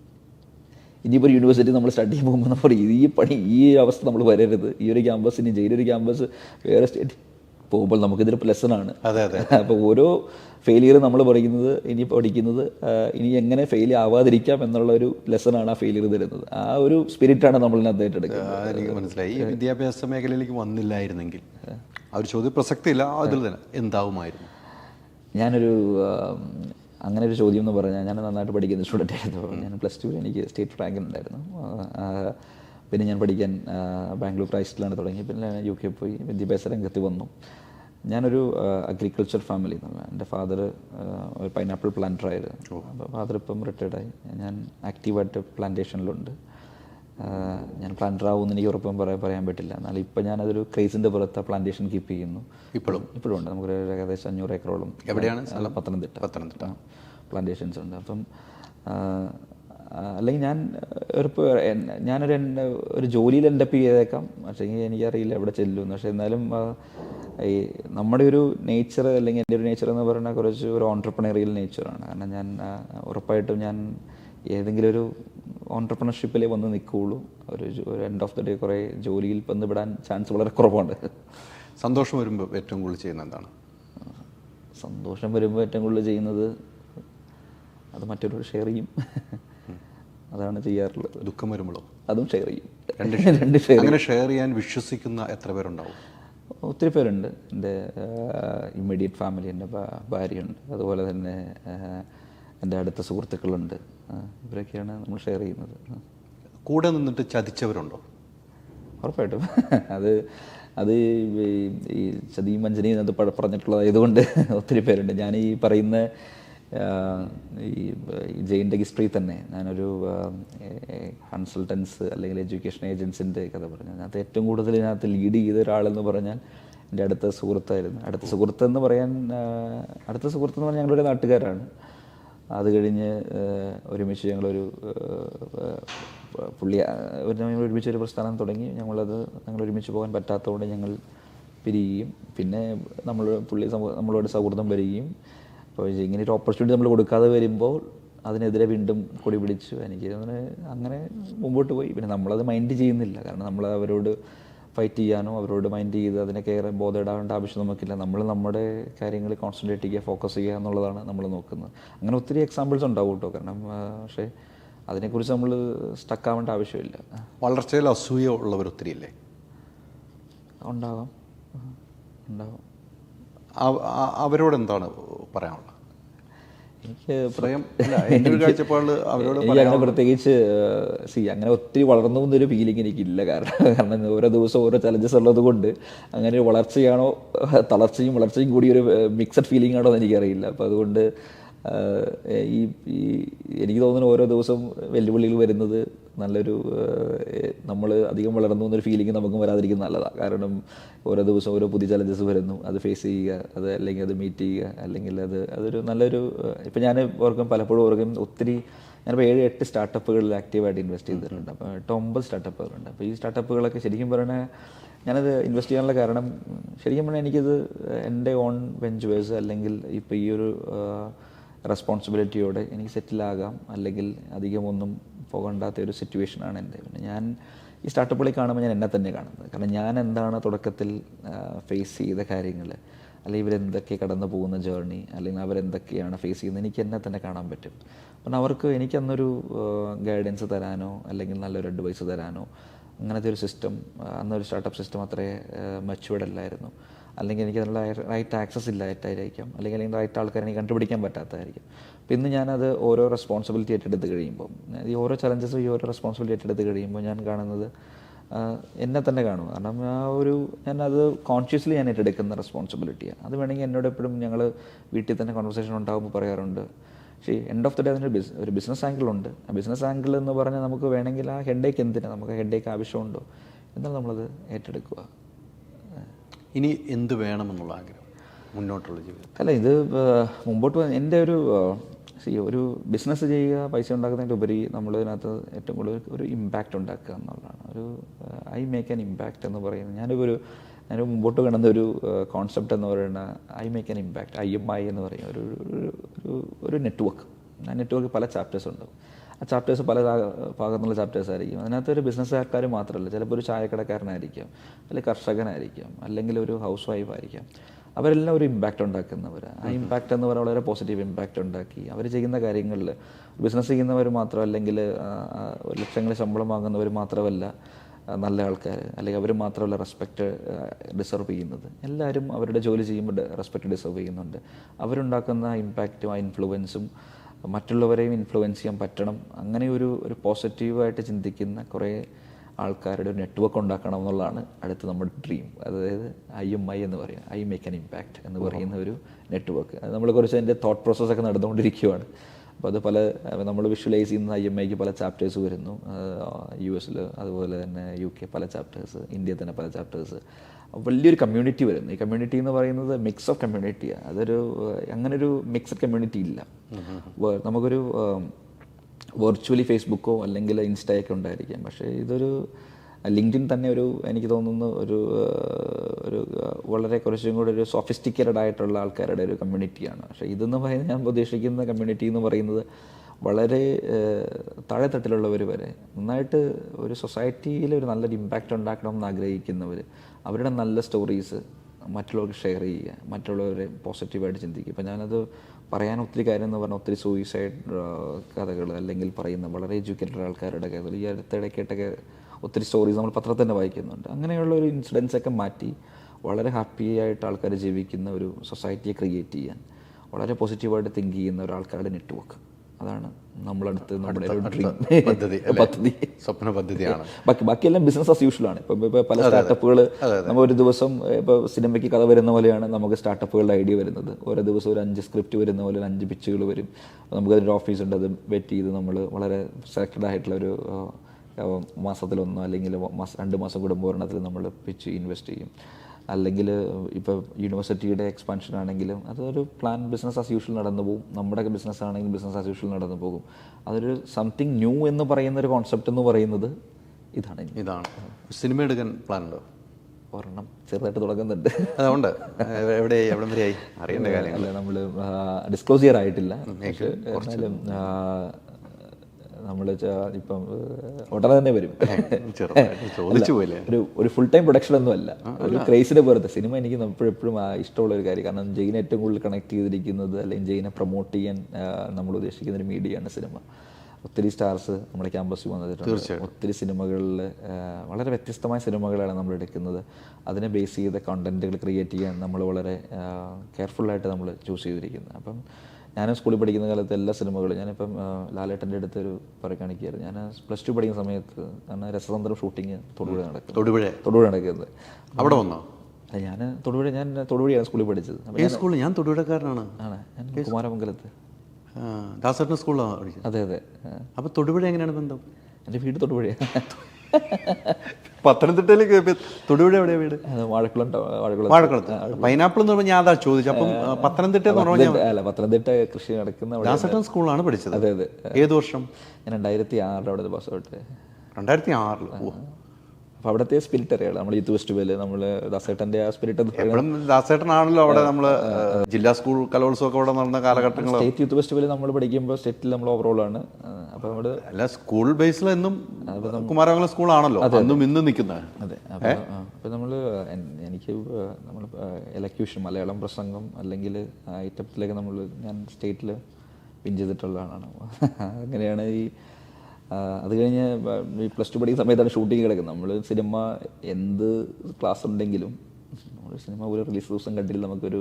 ഇനിയിപ്പോൾ ഒരു യൂണിവേഴ്സിറ്റി നമ്മൾ സ്റ്റഡി ചെയ്യാൻ പോകുമ്പോൾ നമ്മൾ ഈ പണി ഈ അവസ്ഥ നമ്മൾ വരരുത്. ഈ ഒരു ക്യാമ്പസിന് ജയിലൊരു ക്യാമ്പസ് വേറെ സ്റ്റേറ്റ് പോകുമ്പോൾ നമുക്കിതൊരു ആണ് അതെ അതെ. [LAUGHS] അപ്പോൾ ഓരോ ഫെയിലിയർ നമ്മൾ പഠിക്കുന്നത് ഇനി പഠിക്കുന്നത് ഇനി എങ്ങനെ ഫെയിൽ ആവാതിരിക്കാം എന്നുള്ള ഒരു ലെസണാണ് ആ ഫെയിലിയർ തരുന്നത്. ആ ഒരു സ്പിരിറ്റാണ് നമ്മൾ അദ്ദേഹത്തെ എനിക്ക് മനസ്സിലായി. ഈ വിദ്യാഭ്യാസ മേഖലയിലേക്ക് വന്നില്ലായിരുന്നെങ്കിൽ ആ ഒരു ചോദ്യം പ്രസക്തിയില്ല അതിൽ തന്നെ എന്താവുമായിരുന്നു? ഞാനൊരു അങ്ങനെ ഒരു ചോദ്യം എന്ന് പറഞ്ഞാൽ ഞാൻ നന്നായിട്ട് പഠിക്കുന്ന സ്റ്റുഡന്റ് ആയിരുന്നു. ഞാൻ പ്ലസ് ടുവിൽ എനിക്ക് സ്റ്റേറ്റ് റാങ്ക് ഉണ്ടായിരുന്നു. പിന്നെ ഞാൻ പഠിക്കാൻ ബാംഗ്ലൂർ ക്രൈസ്റ്റിലാണ് തുടങ്ങി പിന്നെ ഞാൻ യു കെ പോയി വിദ്യാഭ്യാസ രംഗത്ത് വന്നു. ഞാനൊരു അഗ്രികൾച്ചർ ഫാമിലി എന്നുള്ള എന്റെ ഫാദർ ഒരു പൈനാപ്പിൾ പ്ലാന്റർ ആയിരുന്നു. അപ്പോൾ ഫാദർ ഇപ്പം റിട്ടയർഡായി ഞാൻ ആക്റ്റീവായിട്ട് പ്ലാന്റേഷനിലുണ്ട് ഞാൻ പ്ലാന്റർ ആവുമെന്ന് എനിക്ക് ഉറപ്പം പറയാൻ പറയാൻ പറ്റില്ല. എന്നാൽ ഇപ്പം ഞാനതൊരു ക്രേസിന്റെ പുറത്ത് പ്ലാന്റേഷൻ കീപ്പ് ചെയ്യുന്നു. ഇപ്പോഴും? ഇപ്പോഴും ഉണ്ട്. നമുക്കൊരു ഏകദേശം അഞ്ഞൂറ് ഏക്കറോളം എവിടെയാണ് പത്തനംതിട്ട. പത്തനംതിട്ട. പ്ലാന്റേഷൻസ് ഉണ്ട്. അപ്പം അല്ലെങ്കിൽ ഞാൻ ഒരു ഞാനൊരു ഒരു ജോലിയിൽ എന്റെ അപ്പ് ചെയ്തേക്കാം. പക്ഷേ എനിക്കറിയില്ല എവിടെ ചെല്ലുമെന്ന് പക്ഷേ എന്നാലും ഈ നമ്മുടെ ഒരു നേച്ചർ അല്ലെങ്കിൽ എന്റെ ഒരു നേച്ചർ എന്ന് പറഞ്ഞാൽ കുറച്ച് ഒരു ഓൺടർപ്രണറിയൽ നേച്ചറാണ് കാരണം ഞാൻ ഉറപ്പായിട്ടും ഞാൻ ഏതെങ്കിലും ഒരു ഓൺടർപ്രണർഷിപ്പിലേ വന്ന് നിൽക്കുകയുള്ളൂ. ഒരു ഒരു എൻഡ് ഓഫ് ദി ഡേ കുറേ ജോലിയിൽ വന്ന് വിടാൻ ചാൻസ് വളരെ കുറവുണ്ട് സന്തോഷം വരുമ്പോൾ ഏറ്റവും കൂടുതൽ ചെയ്യുന്നത് എന്താണ്? സന്തോഷം വരുമ്പോൾ ഏറ്റവും കൂടുതൽ ചെയ്യുന്നത് അത് മറ്റൊരു ഷെയർ ചെയ്യും. അതാണ് ചെയ്യാറുള്ളത്. ദുഃഖം വരുമ്പോഴോ? അതും ഷെയർ ചെയ്യും. രണ്ട് [LAUGHS] രണ്ട് ഷെയർ അങ്ങനെ ഷെയർ ചെയ്യാൻ വിശ്വസിക്കുന്ന എത്ര പേരുണ്ടാവും? ഒത്തിരി പേരുണ്ട്. എന്റെ ഇമ്മീഡിയറ്റ് ഫാമിലി എന്റെ ഭാര്യയുണ്ട്. അതുപോലെ തന്നെ എന്റെ അടുത്ത സുഹൃത്തുക്കളുണ്ട്. ഇവരൊക്കെയാണ് നമ്മൾ ഷെയർ ചെയ്യുന്നത്. കൂടെ നിന്നിട്ട് ചതിച്ചവരുണ്ടോ? ഉറപ്പായിട്ടും. [LAUGHS] അത് അത് ഈ- ചതിയും വഞ്ചനയും അത് പറഞ്ഞിട്ടുള്ളതായതുകൊണ്ട് [LAUGHS] ഒത്തിരി പേരുണ്ട്. ഞാൻ ഈ പറയുന്ന ഈ ജെയിന്റെ ഹിസ്റ്ററി തന്നെ. ഞാനൊരു കൺസൾട്ടൻസ് അല്ലെങ്കിൽ എഡ്യൂക്കേഷൻ ഏജൻസിന്റെ കഥ പറഞ്ഞു അതിനകത്ത് ഏറ്റവും കൂടുതൽ ഇതിനകത്ത് ലീഡ് ചെയ്ത ഒരാളെന്ന് പറഞ്ഞാൽ എന്റെ അടുത്ത സുഹൃത്തായിരുന്നു. അടുത്ത സുഹൃത്ത് എന്ന് പറയാൻ അടുത്ത സുഹൃത്ത് എന്ന് പറഞ്ഞാൽ ഞങ്ങളുടെ നാട്ടുകാരാണ്. അത് കഴിഞ്ഞ് ഒരുമിച്ച് ഞങ്ങളൊരു പുള്ളി ഒരു ഞങ്ങൾ ഒരുമിച്ച് ഒരു പ്രസ്ഥാനം തുടങ്ങി. ഞങ്ങളത് ഞങ്ങൾ ഒരുമിച്ച് പോകാൻ പറ്റാത്തതുകൊണ്ട് ഞങ്ങൾ പിരിയുകയും പിന്നെ നമ്മൾ പുള്ളി നമ്മളോട് സൗഹൃദം വരികയും അപ്പോൾ ഇങ്ങനെ ഒരു ഓപ്പർച്യൂണിറ്റി നമ്മൾ കൊടുക്കാതെ വരുമ്പോൾ അതിനെതിരെ വീണ്ടും കൊടി പിടിച്ചു എനിക്ക് അങ്ങനെ അങ്ങനെ മുമ്പോട്ട് പോയി. പിന്നെ നമ്മളത് മൈൻഡ് ചെയ്യുന്നില്ല. കാരണം നമ്മൾ അവരോട് ഫൈറ്റ് ചെയ്യാനോ അവരോട് മൈൻഡ് ചെയ്ത് അതിനെ കയറി ബോധമിടാവേണ്ട ആവശ്യം നമുക്കില്ല. നമ്മൾ നമ്മുടെ കാര്യങ്ങൾ കോൺസെൻട്രേറ്റ് ചെയ്യുക ഫോക്കസ് ചെയ്യുക എന്നുള്ളതാണ് നമ്മൾ നോക്കുന്നത്. അങ്ങനെ ഒത്തിരി എക്സാമ്പിൾസ് ഉണ്ടാവും കേട്ടോ. കാരണം പക്ഷേ അതിനെക്കുറിച്ച് നമ്മൾ സ്റ്റക്കാവേണ്ട ആവശ്യമില്ല. വളർച്ചയിൽ അസൂയ ഉള്ളവർ ഒത്തിരി ഇല്ലേ? ഉണ്ടാവാം. ഉണ്ടാകാം അവരോട് എന്താണ് പറയാനുള്ളത് എനിക്ക് സ്വയം അല്ല, എന്റെ ഒരു കാഴ്ചപ്പാടിൽ അവരോട് എനിക്ക് അങ്ങനെ പ്രത്യേകിച്ച് സി അങ്ങനെ ഒത്തിരി വളർന്നു എന്നൊരു ഫീലിംഗ് എനിക്കില്ല. കാരണം കാരണം ഓരോ ദിവസം ഓരോ ചലഞ്ചസ് ഉള്ളത് കൊണ്ട് അങ്ങനെ ഒരു വളർച്ചയാണോ തളർച്ചയും വളർച്ചയും കൂടി ഒരു മിക്സഡ് ഫീലിംഗ് ആണോ എന്ന് എനിക്കറിയില്ല. അപ്പോൾ അതുകൊണ്ട് ഈ എനിക്ക് തോന്നുന്നു ഓരോ ദിവസവും വെല്ലുവിളികൾ വരുന്നത് നല്ലൊരു നമ്മൾ അധികം വളർന്നു എന്നൊരു ഫീലിംഗ് നമുക്കും വരാതിരിക്കുന്നത് നല്ലതാണ് കാരണം ഓരോ ദിവസവും ഓരോ പുതിയ ചലഞ്ചസ് വരുന്നു. അത് ഫേസ് ചെയ്യുക അത് അല്ലെങ്കിൽ അത് മീറ്റ് ചെയ്യുക അല്ലെങ്കിൽ അത് അതൊരു നല്ലൊരു ഇപ്പം ഞാൻ ഓർക്കും പലപ്പോഴും ഓർക്കും ഒത്തിരി ഞാനിപ്പോൾ ഏഴ് എട്ട് സ്റ്റാർട്ടപ്പുകളിൽ ആക്റ്റീവായിട്ട് ഇൻവെസ്റ്റ് ചെയ്തിട്ടുണ്ട്. അപ്പോൾ എട്ട് ഒമ്പത് സ്റ്റാർട്ടപ്പുകളുണ്ട് അപ്പോൾ ഈ സ്റ്റാർട്ടപ്പുകളൊക്കെ ശരിക്കും പറഞ്ഞാൽ ഞാനത് ഇൻവെസ്റ്റ് ചെയ്യാനുള്ള കാരണം ശരിക്കും പറഞ്ഞാൽ എനിക്കിത് എന്റെ ഓൺ വെഞ്ചുവേഴ്സ് അല്ലെങ്കിൽ ഇപ്പോൾ ഈ ഒരു റെസ്പോൺസിബിലിറ്റിയോടെ എനിക്ക് സെറ്റിലാകാം അല്ലെങ്കിൽ അധികമൊന്നും പോകണ്ടാത്ത ഒരു സിറ്റുവേഷനാണ് എന്റെ. പിന്നെ ഞാൻ ഈ സ്റ്റാർട്ടപ്പുകളിൽ കാണുമ്പോൾ ഞാൻ എന്നെ തന്നെ കാണുന്നത്. കാരണം ഞാൻ എന്താണ് തുടക്കത്തിൽ ഫേസ് ചെയ്ത കാര്യങ്ങൾ അല്ലെങ്കിൽ ഇവരെന്തൊക്കെ കടന്നു പോകുന്ന ജേർണി അല്ലെങ്കിൽ അവരെന്തൊക്കെയാണ് ഫേസ് ചെയ്യുന്നത് എനിക്ക് എന്നെ തന്നെ കാണാൻ പറ്റും. അപ്പം അവർക്ക് എനിക്കന്നൊരു ഗൈഡൻസ് തരാനോ അല്ലെങ്കിൽ നല്ലൊരു അഡ്വൈസ് തരാനോ അങ്ങനത്തെ ഒരു സിസ്റ്റം അന്നൊരു സ്റ്റാർട്ടപ്പ് സിസ്റ്റം അത്രേ മെച്ചുവേഡ് അല്ലായിരുന്നു. അല്ലെങ്കിൽ എനിക്ക് അതിനുള്ള റൈറ്റ് ആക്സസ് ഇല്ലാത്തതായിരിക്കാം അല്ലെങ്കിൽ അല്ലെങ്കിൽ റൈറ്റ് ആൾക്കാരെ എനിക്ക് കണ്ടുപിടിക്കാൻ പറ്റാത്തതായിരിക്കും. അപ്പോൾ ഇന്ന് ഞാനത് ഓരോ റെസ്പോൺസിബിലിറ്റി ഏറ്റെടുത്ത് കഴിയുമ്പോൾ ഈ ഓരോ ചലഞ്ചസും ഈ ഓരോ റെസ്പോൺസിബിലിറ്റി ഏറ്റെടുത്ത് കഴിയുമ്പോൾ ഞാൻ കാണുന്നത് എന്നെ തന്നെ കാണും. കാരണം ആ ഒരു ഞാനത് കോൺഷ്യസ്ലി ഞാൻ ഏറ്റെടുക്കുന്ന റെസ്പോൺസിബിലിറ്റിയാണ് അത് വേണമെങ്കിൽ എന്നോട് എപ്പോഴും ഞങ്ങൾ വീട്ടിൽ തന്നെ കോൺവെർസേഷൻ ഉണ്ടാകുമ്പോൾ പറയാറുണ്ട്. പക്ഷേ എൻഡ് ഓഫ് ദി ഡേ അതിന്റെ ബിസ് ഒരു ബിസിനസ് ആംഗിളുണ്ട് ആ ബിസിനസ് ആംഗിൾ എന്ന് പറഞ്ഞാൽ നമുക്ക് വേണമെങ്കിൽ ആ ഹെഡേക്ക് എന്തിനാണ് നമുക്ക് ഹെഡേക്ക് ആവശ്യമുണ്ടോ? എന്നാൽ നമ്മളത് ഏറ്റെടുക്കുക. ഇനി എന്ത് വേണമെന്നുള്ള ആഗ്രഹം മുന്നോട്ടുള്ള ജീവിതം അല്ല ഇത് മുമ്പോട്ട് എന്റെ ഒരു ഒരു ബിസിനസ് ചെയ്യുക പൈസ ഉണ്ടാക്കുന്നതിന്റെ ഉപരി നമ്മൾ ഇതിനകത്ത് ഏറ്റവും കൂടുതൽ ഒരു ഇമ്പാക്റ്റ് ഉണ്ടാക്കുക എന്നുള്ളതാണ്. ഒരു ഐ മേക്ക് ആൻ ഇമ്പാക്റ്റ് എന്ന് പറയുന്നത്. ഞാനിപ്പോൾ ഒരു ഞാൻ മുമ്പോട്ട് കിടന്ന ഒരു കോൺസെപ്റ്റ് എന്ന് പറയുന്ന I make an impact I M I എന്ന് പറയുന്ന ഒരു ഒരു- ഒരു നെറ്റ്വർക്ക് ആ നെറ്റ്വർക്ക് പല ചാപ്റ്റേഴ്സ് ഉണ്ട്. ആ ചാപ്റ്റേഴ്സ് പല ഭാഗത്തുള്ള ചാപ്റ്റേഴ്സ് ആയിരിക്കും. അതിനകത്ത് ഒരു ബിസിനസ്സുകാർ മാത്രമല്ല ചിലപ്പോൾ ഒരു ചായക്കടക്കാരനായിരിക്കാം അല്ലെങ്കിൽ കർഷകനായിരിക്കാം അല്ലെങ്കിൽ ഒരു ഹൗസ് വൈഫ് ആയിരിക്കാം. അവരെല്ലാം ഒരു ഇമ്പാക്റ്റ് ഉണ്ടാക്കുന്നവർ ആ ഇമ്പാക്റ്റ് എന്ന് പറഞ്ഞാൽ വളരെ പോസിറ്റീവ് ഇമ്പാക്റ്റ് ഉണ്ടാക്കി. അവർ ചെയ്യുന്ന കാര്യങ്ങളിൽ ബിസിനസ് ചെയ്യുന്നവർ മാത്രം അല്ലെങ്കിൽ ലക്ഷങ്ങൾ ശമ്പളം വാങ്ങുന്നവർ മാത്രമല്ല നല്ല ആൾക്കാർ അല്ലെങ്കിൽ അവർ മാത്രമല്ല റെസ്പെക്റ്റ് ഡിസർവ് ചെയ്യുന്നത്. എല്ലാവരും അവരുടെ ജോലി ചെയ്യുമ്പോൾ റെസ്പെക്റ്റ് ഡിസർവ് ചെയ്യുന്നുണ്ട്. അവരുണ്ടാക്കുന്ന ഇമ്പാക്റ്റും ആ ഇൻഫ്ലുവൻസും മറ്റുള്ളവരെയും ഇൻഫ്ലുവൻസ് ചെയ്യാൻ പറ്റണം. അങ്ങനെ ഒരു ഒരു പോസിറ്റീവായിട്ട് ചിന്തിക്കുന്ന കുറേ ആൾക്കാരുടെ ഒരു നെറ്റ്വർക്ക് ഉണ്ടാക്കണം എന്നുള്ളതാണ് അടുത്ത നമ്മുടെ ഡ്രീം അതായത് ഐ എം ഐ എന്ന് പറയും. ഐ മേക്ക് ആൻ ഇമ്പാക്റ്റ് എന്ന് പറയുന്ന ഒരു നെറ്റ്വർക്ക് അത് നമ്മൾ കുറച്ച് അതിന്റെ തോട്ട് പ്രോസസ്സൊക്കെ നടന്നുകൊണ്ടിരിക്കുകയാണ് അപ്പോൾ അത് പല നമ്മൾ വിഷ്വലൈസ് ചെയ്യുന്ന ഐ എം ഐക്ക് പല ചാപ്റ്റേഴ്സ് വരുന്നു. യു എസിൽ അതുപോലെ തന്നെ യു കെ പല ചാപ്റ്റേഴ്സ് ഇന്ത്യയിൽ തന്നെ പല ചാപ്റ്റേഴ്സ് വലിയൊരു കമ്മ്യൂണിറ്റി വരുന്നു. ഈ കമ്മ്യൂണിറ്റി എന്ന് പറയുന്നത് മിക്സ് ഓഫ് കമ്മ്യൂണിറ്റിയാണ് അതൊരു അങ്ങനെ ഒരു മിക്സഡ് കമ്മ്യൂണിറ്റി ഇല്ല നമുക്കൊരു വെർച്വലി ഫേസ്ബുക്കോ അല്ലെങ്കിൽ ഇൻസ്റ്റയൊക്കെ ഉണ്ടായിരിക്കാം. പക്ഷേ ഇതൊരു ലിങ്ക്ഡിൻ തന്നെ ഒരു എനിക്ക് തോന്നുന്നു ഒരു ഒരു വളരെ കുറച്ചും കൂടെ ഒരു സോഫിസ്റ്റിക്കേറ്റഡ് ആയിട്ടുള്ള ആൾക്കാരുടെ ഒരു കമ്മ്യൂണിറ്റിയാണ്. പക്ഷേ ഇതെന്ന് പറയുന്നത് ഞാൻ പ്രതീക്ഷിക്കുന്ന കമ്മ്യൂണിറ്റി എന്ന് പറയുന്നത് വളരെ താഴെത്തട്ടിലുള്ളവർ വരെ നന്നായിട്ട് ഒരു സൊസൈറ്റിയിൽ ഒരു നല്ലൊരു ഇമ്പാക്റ്റ് ഉണ്ടാക്കണം എന്ന് ആഗ്രഹിക്കുന്നവർ അവരുടെ നല്ല സ്റ്റോറീസ് മറ്റുള്ളവർക്ക് ഷെയർ ചെയ്യുക മറ്റുള്ളവരെ പോസിറ്റീവായിട്ട് ചിന്തിക്കുക. ഇപ്പം ഞാനത് പറയാൻ ഒത്തിരി കാര്യം എന്ന് പറഞ്ഞാൽ ഒത്തിരി സൂയിസൈഡ് കഥകൾ അല്ലെങ്കിൽ പറയുന്ന വളരെ എഡ്യൂക്കേറ്റഡ് ആൾക്കാരുടെ കഥകൾ ഈ അടുത്തിടയ്ക്കായിട്ടൊക്കെ ഒത്തിരി സ്റ്റോറീസ് നമ്മൾ പത്രത്തിൽ തന്നെ വായിക്കുന്നുണ്ട്. അങ്ങനെയുള്ള ഒരു ഇൻസിഡൻസ് ഒക്കെ മാറ്റി വളരെ ഹാപ്പി ആയിട്ട് ആൾക്കാർ ജീവിക്കുന്ന ഒരു സൊസൈറ്റിയെ ക്രിയേറ്റ് ചെയ്യാൻ വളരെ പോസിറ്റീവായിട്ട് തിങ്ക് ചെയ്യുന്ന ഒരാൾക്കാരുടെ നെറ്റ്വർക്ക് അതാണ് നമ്മളടുത്ത് നമ്മുടെ പദ്ധതി പദ്ധതി. സ്വപ്ന പദ്ധതിയാണ്. ബാക്കി ബാക്കിയെല്ലാം ബിസിനസ് ആസ് യൂഷ്വൽ ആണ്. ഇപ്പം ഇപ്പോൾ പല സ്റ്റാർട്ടപ്പുകൾ നമ്മൾ ഒരു ദിവസം ഇപ്പോൾ സിനിമയ്ക്ക് കഥ വരുന്ന പോലെയാണ് നമുക്ക് സ്റ്റാർട്ടപ്പുകളുടെ ഐഡിയ വരുന്നത്. ഓരോ ദിവസം ഒരു അഞ്ച് സ്ക്രിപ്റ്റ് വരുന്ന പോലെ ഒരു അഞ്ച് പിച്ചുകൾ വരും. നമുക്ക് അതിന്റെ ഓഫീസ് ഉണ്ട് അത് വെറ്റ് ചെയ്ത് നമ്മൾ വളരെ സെലക്റ്റഡ് ആയിട്ടുള്ള ഒരു മാസത്തിലൊന്നോ അല്ലെങ്കിൽ മാസം രണ്ട് മാസം കൂടുമ്പോൾ ഒരെണ്ണത്തിൽ നമ്മൾ പിച്ച് ഇൻവെസ്റ്റ് ചെയ്യും. അല്ലെങ്കിൽ ഇപ്പോൾ യൂണിവേഴ്സിറ്റിയുടെ എക്സ്പാൻഷൻ ആണെങ്കിലും അതൊരു പ്ലാൻ ബിസിനസ് ആസ് യൂഷ്വൽ നടന്നു പോകും. നമ്മുടെ ബിസിനസ് ആണെങ്കിലും ബിസിനസ് ആസ് യൂഷ്വൽ നടന്നു പോകും. അതൊരു സംതിങ് ന്യൂ എന്ന് പറയുന്ന ഒരു കോൺസെപ്റ്റ് എന്ന് പറയുന്നത് ഇതാണ്. ഇതാണ്. സിനിമ എടുക്കാൻ പ്ലാൻ ഉണ്ടോ? ഒരെണ്ണം ചെറുതായിട്ട് തുടങ്ങുന്നുണ്ട്. അതുകൊണ്ട് എവിടെ എവിടം വരെയായി അറിയേണ്ട കാര്യം നമ്മൾ ഡിസ്ക്ലോസ് ചെയ്യാറായിട്ടില്ല. പക്ഷേ നമ്മൾ ഇപ്പം ഉടനെ തന്നെ വരും. [LAUGHS] ചെറുതായിട്ട് ചോദിച്ചു പോലെ ഒരു ഒരു ഫുൾ ടൈം പ്രൊഡക്ഷൻ ഒന്നും അല്ല. ഒരു ക്രേസിന്റെ പുറത്ത് സിനിമ എനിക്ക് എപ്പോഴും എപ്പോഴും ഇഷ്ടമുള്ള ഒരു കാര്യം. കാരണം ജെയിനെ ഏറ്റവും കൂടുതൽ കണക്ട് ചെയ്തിരിക്കുന്നത് അല്ലെങ്കിൽ ജെയിനെ പ്രൊമോട്ട് ചെയ്യാൻ നമ്മൾ ഉദ്ദേശിക്കുന്ന ഒരു മീഡിയയാണ് സിനിമ ഒത്തിരി സ്റ്റാർസ് നമ്മുടെ ക്യാമ്പസിൽ വന്നിട്ടുണ്ട്. ഒത്തിരി സിനിമകളിൽ വളരെ വ്യത്യസ്തമായ സിനിമകളാണ് നമ്മൾ എടുക്കുന്നത്. അതിനെ ബേസ് ചെയ്ത കണ്ടന്റുകൾ ക്രിയേറ്റ് ചെയ്യാൻ നമ്മൾ വളരെ കെയർഫുള്ളായിട്ട് നമ്മൾ ചൂസ് ചെയ്തിരിക്കുന്നത്. അപ്പം ഞാൻ സ്കൂളിൽ പഠിക്കുന്ന കാലത്ത് എല്ലാ സിനിമകളും ഞാനിപ്പം ലാലേട്ടന്റെ അടുത്ത് ഒരു പറ കാണിക്കുകയായിരുന്നു ഞാൻ പ്ലസ് ടു പഠിക്കുന്ന സമയത്ത് കാരണം രസതന്ത്രം ഷൂട്ടിങ് തൊടുപുഴ നടക്കുന്നത്. തൊടുപുഴ? തൊടുപുഴ നടക്കുന്നത്. അവിടെ വന്നോ? അല്ല ഞാൻ തൊടുപുഴ ഞാൻ തൊടുപുഴയാണ് സ്കൂളിൽ പഠിച്ചത്. സ്കൂളിൽ? ഞാൻ തൊടുപുഴക്കാരനാണ്. ആണ്. ഞാൻ കുമാരമംഗലത്ത്. സ്കൂളിലാണ് പഠിച്ചത്. അതെ അതെ. അപ്പോൾ അപ്പൊ തൊടുപുഴ എങ്ങനെയാണ് ബന്ധം? എന്റെ വീട് തൊടുപുഴയാണ്. [LAUGHS] പത്തനംതിട്ടയിലേക്ക് ഇപ്പൊ തൊടുപുഴ എവിടെയാ വീട്? വാഴക്കുളം വാഴക്കുളം വാഴക്കുളത്ത്. പൈനാപ്പിൾ എന്ന് പറഞ്ഞാൽ ഞാൻ അതാ ചോദിച്ചു. അപ്പം പത്തനംതിട്ട എന്ന് പറഞ്ഞാൽ അല്ല പത്തനംതിട്ട കൃഷി നടക്കുന്ന ദാസേട്ടൻ സ്കൂളിലാണ് പഠിച്ചത്. അതെ അതെ. ഏത് വർഷം? ഞാൻ രണ്ടായിരത്തി ആറിൽ അവിടെ പാസ് ഔട്ട് രണ്ടായിരത്തി ആറിൽ ഓ. അപ്പോൾ അവിടുത്തെ സ്പിരിറ്റ് അറിയാലോ? നമ്മൾ യൂത്ത് ഫെസ്റ്റിവൽ നമ്മൾ ദാസേട്ടന്റെ ആ സ്പിരിറ്റ് എപ്പോഴും ദാസേട്ടനാണല്ലോ അവിടെ നമ്മൾ ജില്ലാ സ്കൂൾ കലോത്സവമൊക്കെ അവിടെ നടന്ന കാലഘട്ടങ്ങൾ സ്റ്റേറ്റ് യൂത്ത് ഫെസ്റ്റിവൽ നമ്മൾ പഠിക്കുമ്പോൾ സ്റ്റേറ്റിൽ നമ്മൾ ഓവറോൾ ആണ്. അപ്പോൾ നമ്മൾ അല്ല സ്കൂൾ ബേസിൽ എന്നും കുമാരമംഗലം സ്കൂളാണല്ലോ അന്നും ഇന്നും നിൽക്കുന്നത് അതെ അപ്പോൾ അപ്പോൾ നമ്മൾ എനിക്ക് നമ്മൾ എലക്യൂഷൻ മലയാളം പ്രസംഗം അല്ലെങ്കിൽ ഐറ്റത്തിലൊക്കെ നമ്മൾ ഞാൻ സ്റ്റേറ്റിൽ പിൻ ചെയ്തിട്ടുള്ള ആളാണ്. അങ്ങനെയാണ് ഈ അത് കഴിഞ്ഞ് ഈ പ്ലസ് ടു പഠിക്കുന്ന സമയത്താണ് ഷൂട്ടിങ് കിടക്കുന്നത്. നമ്മൾ സിനിമ എന്ത് ക്ലാസ് ഉണ്ടെങ്കിലും നമ്മൾ സിനിമ ഒരു റിലീസ് ദിവസം കണ്ടില്ല നമുക്കൊരു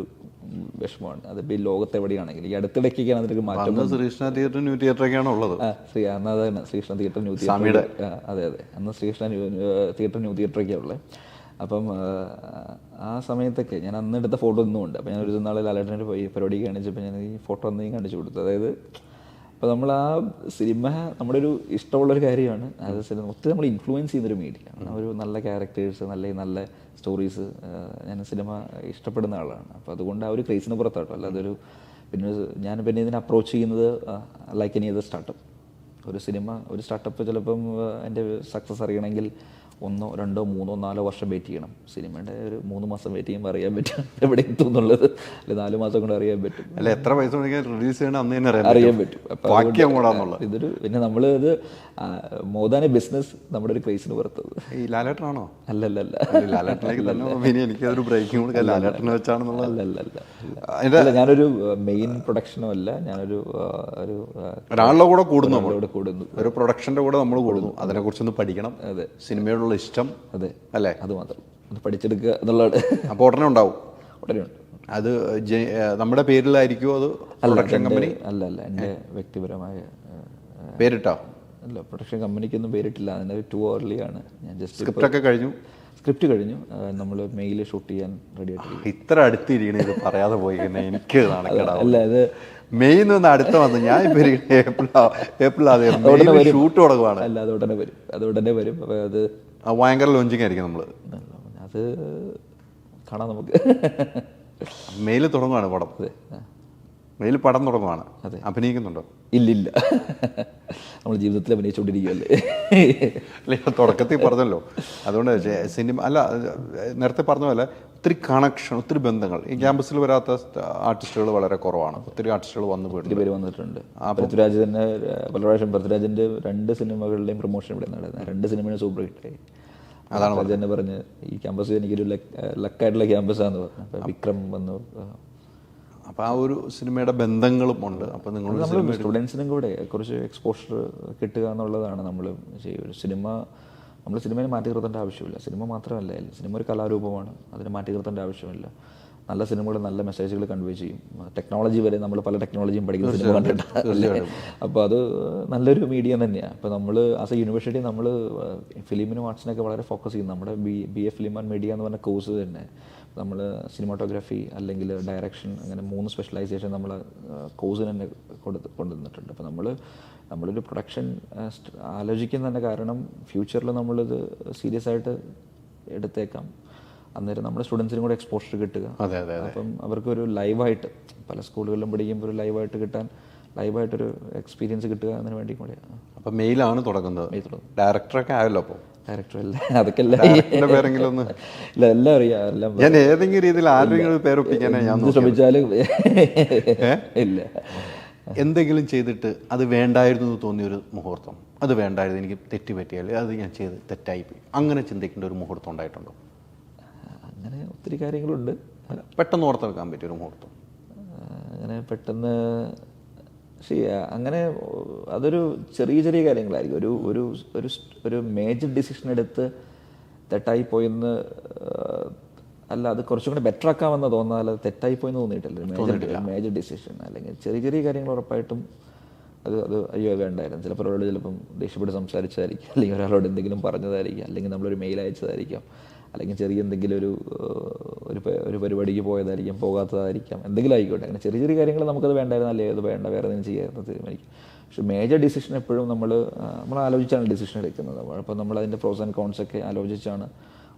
വിഷമമാണ്. അതിപ്പോൾ ഈ ലോകത്ത് എവിടെയാണെങ്കിലും ഈ അടുത്തിടയ്ക്കൊക്കെയാണ് അതിലൊരു മാറ്റം ശ്രീകൃഷ്ണ തിയേറ്റർ ന്യൂ തിയേറ്ററൊക്കെയാണ് ഉള്ളത്. ശ്രീ അന്ന് അതാണ് ശ്രീകൃഷ്ണ തിയേറ്റർ ന്യൂ തിയേറ്റർ അതെ അതെ. അന്ന് ശ്രീകൃഷ്ണ തിയേറ്റർ ന്യൂ തിയേറ്ററൊക്കെ ഉള്ളത് അപ്പം ആ, സമയത്തൊക്കെ ഞാൻ അന്ന് എടുത്ത ഫോട്ടോ ഇന്നും ഉണ്ട് അപ്പം ഞാൻ ഒരു നാളെ ലാലേട്ടന്റെ പോയി പരിപാടി കാണിച്ചപ്പോൾ ഞാൻ ഈ ഫോട്ടോ അന്ന് കാണിച്ചു കൊടുത്തു. അതായത് അപ്പോൾ നമ്മൾ ആ സിനിമ നമ്മുടെ ഒരു ഇഷ്ടമുള്ളൊരു കാര്യമാണ്. അത് സിനിമ ഒത്തിരി നമ്മൾ ഇൻഫ്ലുവൻസ് ചെയ്യുന്നൊരു മീഡിയ ഒരു നല്ല ക്യാരക്ടേഴ്സ് നല്ല നല്ല സ്റ്റോറീസ് ഞാൻ സിനിമ ഇഷ്ടപ്പെടുന്ന ആളാണ്. അപ്പോൾ അതുകൊണ്ട് ആ ഒരു ക്രേസിന് പുറത്താട്ടോ. അല്ലാതെ ഒരു പിന്നെ ഞാൻ പിന്നെ ഇതിനെ അപ്രോച്ച് ചെയ്യുന്നത് ലൈക്ക് എനി അതർ സ്റ്റാർട്ടപ്പ് ഒരു സിനിമ ഒരു സ്റ്റാർട്ടപ്പ് ചിലപ്പം എന്റെ സക്സസ് അറിയണമെങ്കിൽ ഒന്നോ രണ്ടോ മൂന്നോ നാലോ വർഷം വെയിറ്റ് ചെയ്യണം. സിനിമയുടെ ഒരു മൂന്ന് മാസം വെയിറ്റ് ചെയ്യുമ്പോൾ അറിയാൻ പറ്റും [LAUGHS] എവിടെ എത്തും എന്നുള്ളത് അല്ലെ നാല് മാസം കൊണ്ട് അറിയാൻ പറ്റും. അല്ല എത്ര പൈസ റിലീസ് ചെയ്യണം അന്ന് തന്നെ അറിയാൻ പറ്റും. ഇതൊരു പിന്നെ നമ്മൾ ഇത് മോദാന ബിസിനസ് നമ്മുടെ ഒരു ക്രൈസിന് പുറത്തത്. ഈ ലാലേട്ടനാണോ? അല്ലല്ലല്ല. അല്ല ലാലേട്ടനിലേക്ക് തന്നെ എനിക്ക് എനിക്കതൊരു ബ്രേക്കിംഗ് ലാലേട്ടനെ വെച്ചാണെന്നുള്ള അല്ലല്ലല്ല. ഞാനൊരു മെയിൻ പ്രൊഡക്ഷനും അല്ല ഞാനൊരു ഒരു ഒരാളുടെ കൂടെ കൂടുന്നു കൂടുന്നു. ഒരു പ്രൊഡക്ഷന്റെ കൂടെ നമ്മൾ കൂടുന്നു. അതിനെ കുറിച്ചൊന്ന് പഠിക്കണം. അതെ. സിനിമയോടുള്ള ഇഷ്ടം അതെ അല്ലേ? അത് മാത്രം. അത് പഠിച്ചെടുക്കുക എന്നുള്ള അപ്പോൾ ഉടനെ ഉണ്ടാവും. ഉടനെ ഉണ്ട്. അത് നമ്മുടെ പേരിലായിരിക്കുമോ അത്? പ്രൊഡക്ഷൻ കമ്പനി അല്ല അല്ല എന്റെ വ്യക്തിപരമായ പേരിട്ടോ? അല്ല പ്രൊഡക്ഷൻ കമ്പനിക്കൊന്നും പേരിട്ടില്ല. അതിന്റെ ടു അവർലി ആണ്. ഞാൻ ജസ്റ്റ് സ്ക്രിപ്റ്റ് ഒക്കെ കഴിഞ്ഞു? സ്ക്രിപ്റ്റ് കഴിഞ്ഞു. നമ്മൾ മെയിൽ ഷൂട്ട് ചെയ്യാൻ റെഡി ആയിട്ട് ഇത്ര അടുത്തിരിക്കണ ഇത് പറയാതെ പോയി എനിക്ക് അല്ല അത് മെയ് നിന്ന് അടുത്ത വന്ന് ഞാൻ ഏപ്രിൽ ഏപ്രിൽ അതെ ഷൂട്ട് തുടങ്ങുവാണ്. അല്ല അത് ഉടനെ വരും. അത് ഉടനെ വരും. അപ്പോൾ അത് ഭയങ്കര ലോഞ്ചിങ് ആയിരിക്കും നമ്മൾ അത് കാണാം നമുക്ക്. മെയിൽ തുടങ്ങുവാണ് പടം. അതെ. മെയിൽ പടം തുടങ്ങുവാണ്. അഭിനയിക്കുന്നുണ്ടോ? ഇല്ലില്ല. നമ്മൾ ജീവിതത്തിൽ അഭിനയിച്ചുകൊണ്ടിരിക്കുകയല്ലേ? അല്ല തുടക്കത്തിൽ പറഞ്ഞല്ലോ. അതുകൊണ്ട് സിനിമ അല്ല നേരത്തെ പറഞ്ഞ പോലെ ഒത്തിരി കണക്ഷൻ ഒത്തിരി ബന്ധങ്ങൾ. ഈ ക്യാമ്പസിൽ വരാത്ത ആർട്ടിസ്റ്റുകൾ വളരെ കുറവാണ്. ഒത്തിരി ആർട്ടിസ്റ്റുകൾ വന്നു പോയിട്ടുണ്ട് പേര് വന്നിട്ടുണ്ട്. പൃഥ്വിരാജ് തന്നെ പല പ്രാവശ്യം പൃഥ്വിരാജിന്റെ രണ്ട് സിനിമകളുടെയും പ്രൊമോഷൻ ഇവിടെ നടന്നത് രണ്ട് സിനിമയും സൂപ്പർ ഹിറ്റായി അതാണ് പറഞ്ഞു തന്നെ പറഞ്ഞ് ഈ ക്യാമ്പസ് എനിക്കൊരു ലക്കായിട്ടുള്ള ക്യാമ്പസാന്ന് പറഞ്ഞു. അപ്പൊ വിക്രം വന്നു. അപ്പോൾ ആ ഒരു സിനിമയുടെ ബന്ധങ്ങളും ഉണ്ട്. അപ്പോൾ നിങ്ങൾ സ്റ്റുഡൻസിനും കൂടെ കുറച്ച് എക്സ്പോഷർ കിട്ടുക എന്നുള്ളതാണ് നമ്മൾ ചെയ്യുക സിനിമ നമ്മൾ സിനിമയെ മാറ്റി നിർത്തേണ്ട ആവശ്യമില്ല. സിനിമ മാത്രമല്ല സിനിമ ഒരു കലാരൂപമാണ്. അതിനെ മാറ്റി നിർത്തേണ്ട ആവശ്യമില്ല. നല്ല സിനിമകൾ നല്ല മെസ്സേജുകൾ കൺവേ ചെയ്യും. ടെക്നോളജി വരെ നമ്മൾ പല ടെക്നോളജിയും പഠിക്കുന്ന സിനിമ കണ്ടിട്ടാണ് അപ്പോൾ അത് നല്ലൊരു മീഡിയം തന്നെയാണ് അപ്പോൾ നമ്മൾ ആസ് എ യൂണിവേഴ്സിറ്റി നമ്മൾ ഫിലിമിനും ആർട്സിനൊക്കെ വളരെ ഫോക്കസ് ചെയ്യും. നമ്മുടെ B B A film and media എന്ന് പറഞ്ഞ കോഴ്സ് തന്നെ. നമ്മൾ സിനിമാറ്റോഗ്രാഫി അല്ലെങ്കിൽ ഡയറക്ഷൻ അങ്ങനെ മൂന്ന് സ്പെഷ്യലൈസേഷൻ നമ്മൾ കോഴ്സിന് തന്നെ കൊടുത്ത് കൊണ്ടുവന്നിട്ടുണ്ട്. അപ്പോൾ നമ്മൾ നമ്മളൊരു പ്രൊഡക്ഷൻ ആലോചിക്കുന്ന തന്നെ കാരണം ഫ്യൂച്ചറിൽ നമ്മളിത് സീരിയസ് ആയിട്ട് എടുത്തേക്കാം. അന്നേരം നമ്മുടെ സ്റ്റുഡൻസിനും കൂടെ എക്സ്പോഷർ കിട്ടുക. അപ്പം അവർക്കൊരു ലൈവായിട്ട് പല സ്കൂളുകളിലും പഠിക്കുമ്പോൾ ഒരു ലൈവായിട്ട് കിട്ടാൻ ലൈവായിട്ടൊരു എക്സ്പീരിയൻസ് കിട്ടുക എന്നതിന് വേണ്ടി കൂടെയാണ് അപ്പം മെയിലാണ് തുടങ്ങുന്നത്. ഡയറക്ടറൊക്കെ ആയല്ലോ അപ്പോൾ ഡയറക്ടർ അല്ല അതൊക്കെ ഇല്ല എല്ലാം അറിയാം എല്ലാം ഞാൻ ഏതെങ്കിലും രീതിയിൽ ആരെങ്കിലും പേരൊപ്പിക്കാനാണ് ഞാൻ ഇല്ല. എന്തെങ്കിലും ചെയ്തിട്ട് അത് വേണ്ടായിരുന്നു എന്ന് തോന്നിയ ഒരു മുഹൂർത്തം. അത് വേണ്ടായിരുന്നു എനിക്ക് തെറ്റ് പറ്റിയാൽ അത് ഞാൻ ചെയ്ത് തെറ്റായി പോയി അങ്ങനെ ചിന്തിക്കേണ്ട ഒരു മുഹൂർത്തം ഉണ്ടായിട്ടുണ്ടോ? അങ്ങനെ ഒത്തിരി കാര്യങ്ങളുണ്ട്. പെട്ടെന്ന് ഓർത്ത് വെക്കാൻ പറ്റിയ ഒരു മുഹൂർത്തം അങ്ങനെ പെട്ടെന്ന് അങ്ങനെ അതൊരു ചെറിയ ചെറിയ കാര്യങ്ങളായിരിക്കും. ഒരു ഒരു ഒരു ഒരു മേജർ ഡിസിഷൻ എടുത്ത് തെറ്റായി പോയെന്ന് അല്ല അത് കുറച്ചും കൂടി ബെറ്റർ ആക്കാമെന്ന് തോന്നാൽ അത് തെറ്റായി പോയെന്ന് തോന്നിയിട്ടില്ല. മേജർ മേജർ ഡിസിഷൻ അല്ലെങ്കിൽ ചെറിയ ചെറിയ കാര്യങ്ങൾ ഉറപ്പായിട്ടും അത് അത് അയ്യോ വേണ്ടായിരുന്നു. ചിലപ്പോൾ ഒരാളോട് ചിലപ്പം ദേഷ്യപ്പെട്ട് സംസാരിച്ചതായിരിക്കും. അല്ലെങ്കിൽ ഒരാളോട് എന്തെങ്കിലും പറഞ്ഞതായിരിക്കും. അല്ലെങ്കിൽ നമ്മളൊരു മെയിൽ അയച്ചതായിരിക്കാം. അല്ലെങ്കിൽ ചെറിയ എന്തെങ്കിലും ഒരു ഒരു ഒരു പരിപാടിക്ക് പോയതായിരിക്കാം പോകാത്തതായിരിക്കാം. എന്തെങ്കിലും ആയിക്കോട്ടെ. അങ്ങനെ ചെറിയ ചെറിയ കാര്യങ്ങൾ നമുക്കത് വേണ്ടായിരുന്നു. അല്ലേ അത് വേണ്ട. വേറെ എന്തെങ്കിലും ചെയ്യാമെന്ന് തീരുമാനിക്കും. പക്ഷേ മേജർ ഡിസിഷൻ എപ്പോഴും നമ്മൾ നമ്മൾ ആലോചിച്ചാണ് ഡിസിഷൻ എടുക്കുന്നത്. അപ്പോൾ നമ്മൾ അതിന്റെ പ്രോസ് ആൻഡ് കോൺസ് ഒക്കെ ആലോചിച്ചാണ്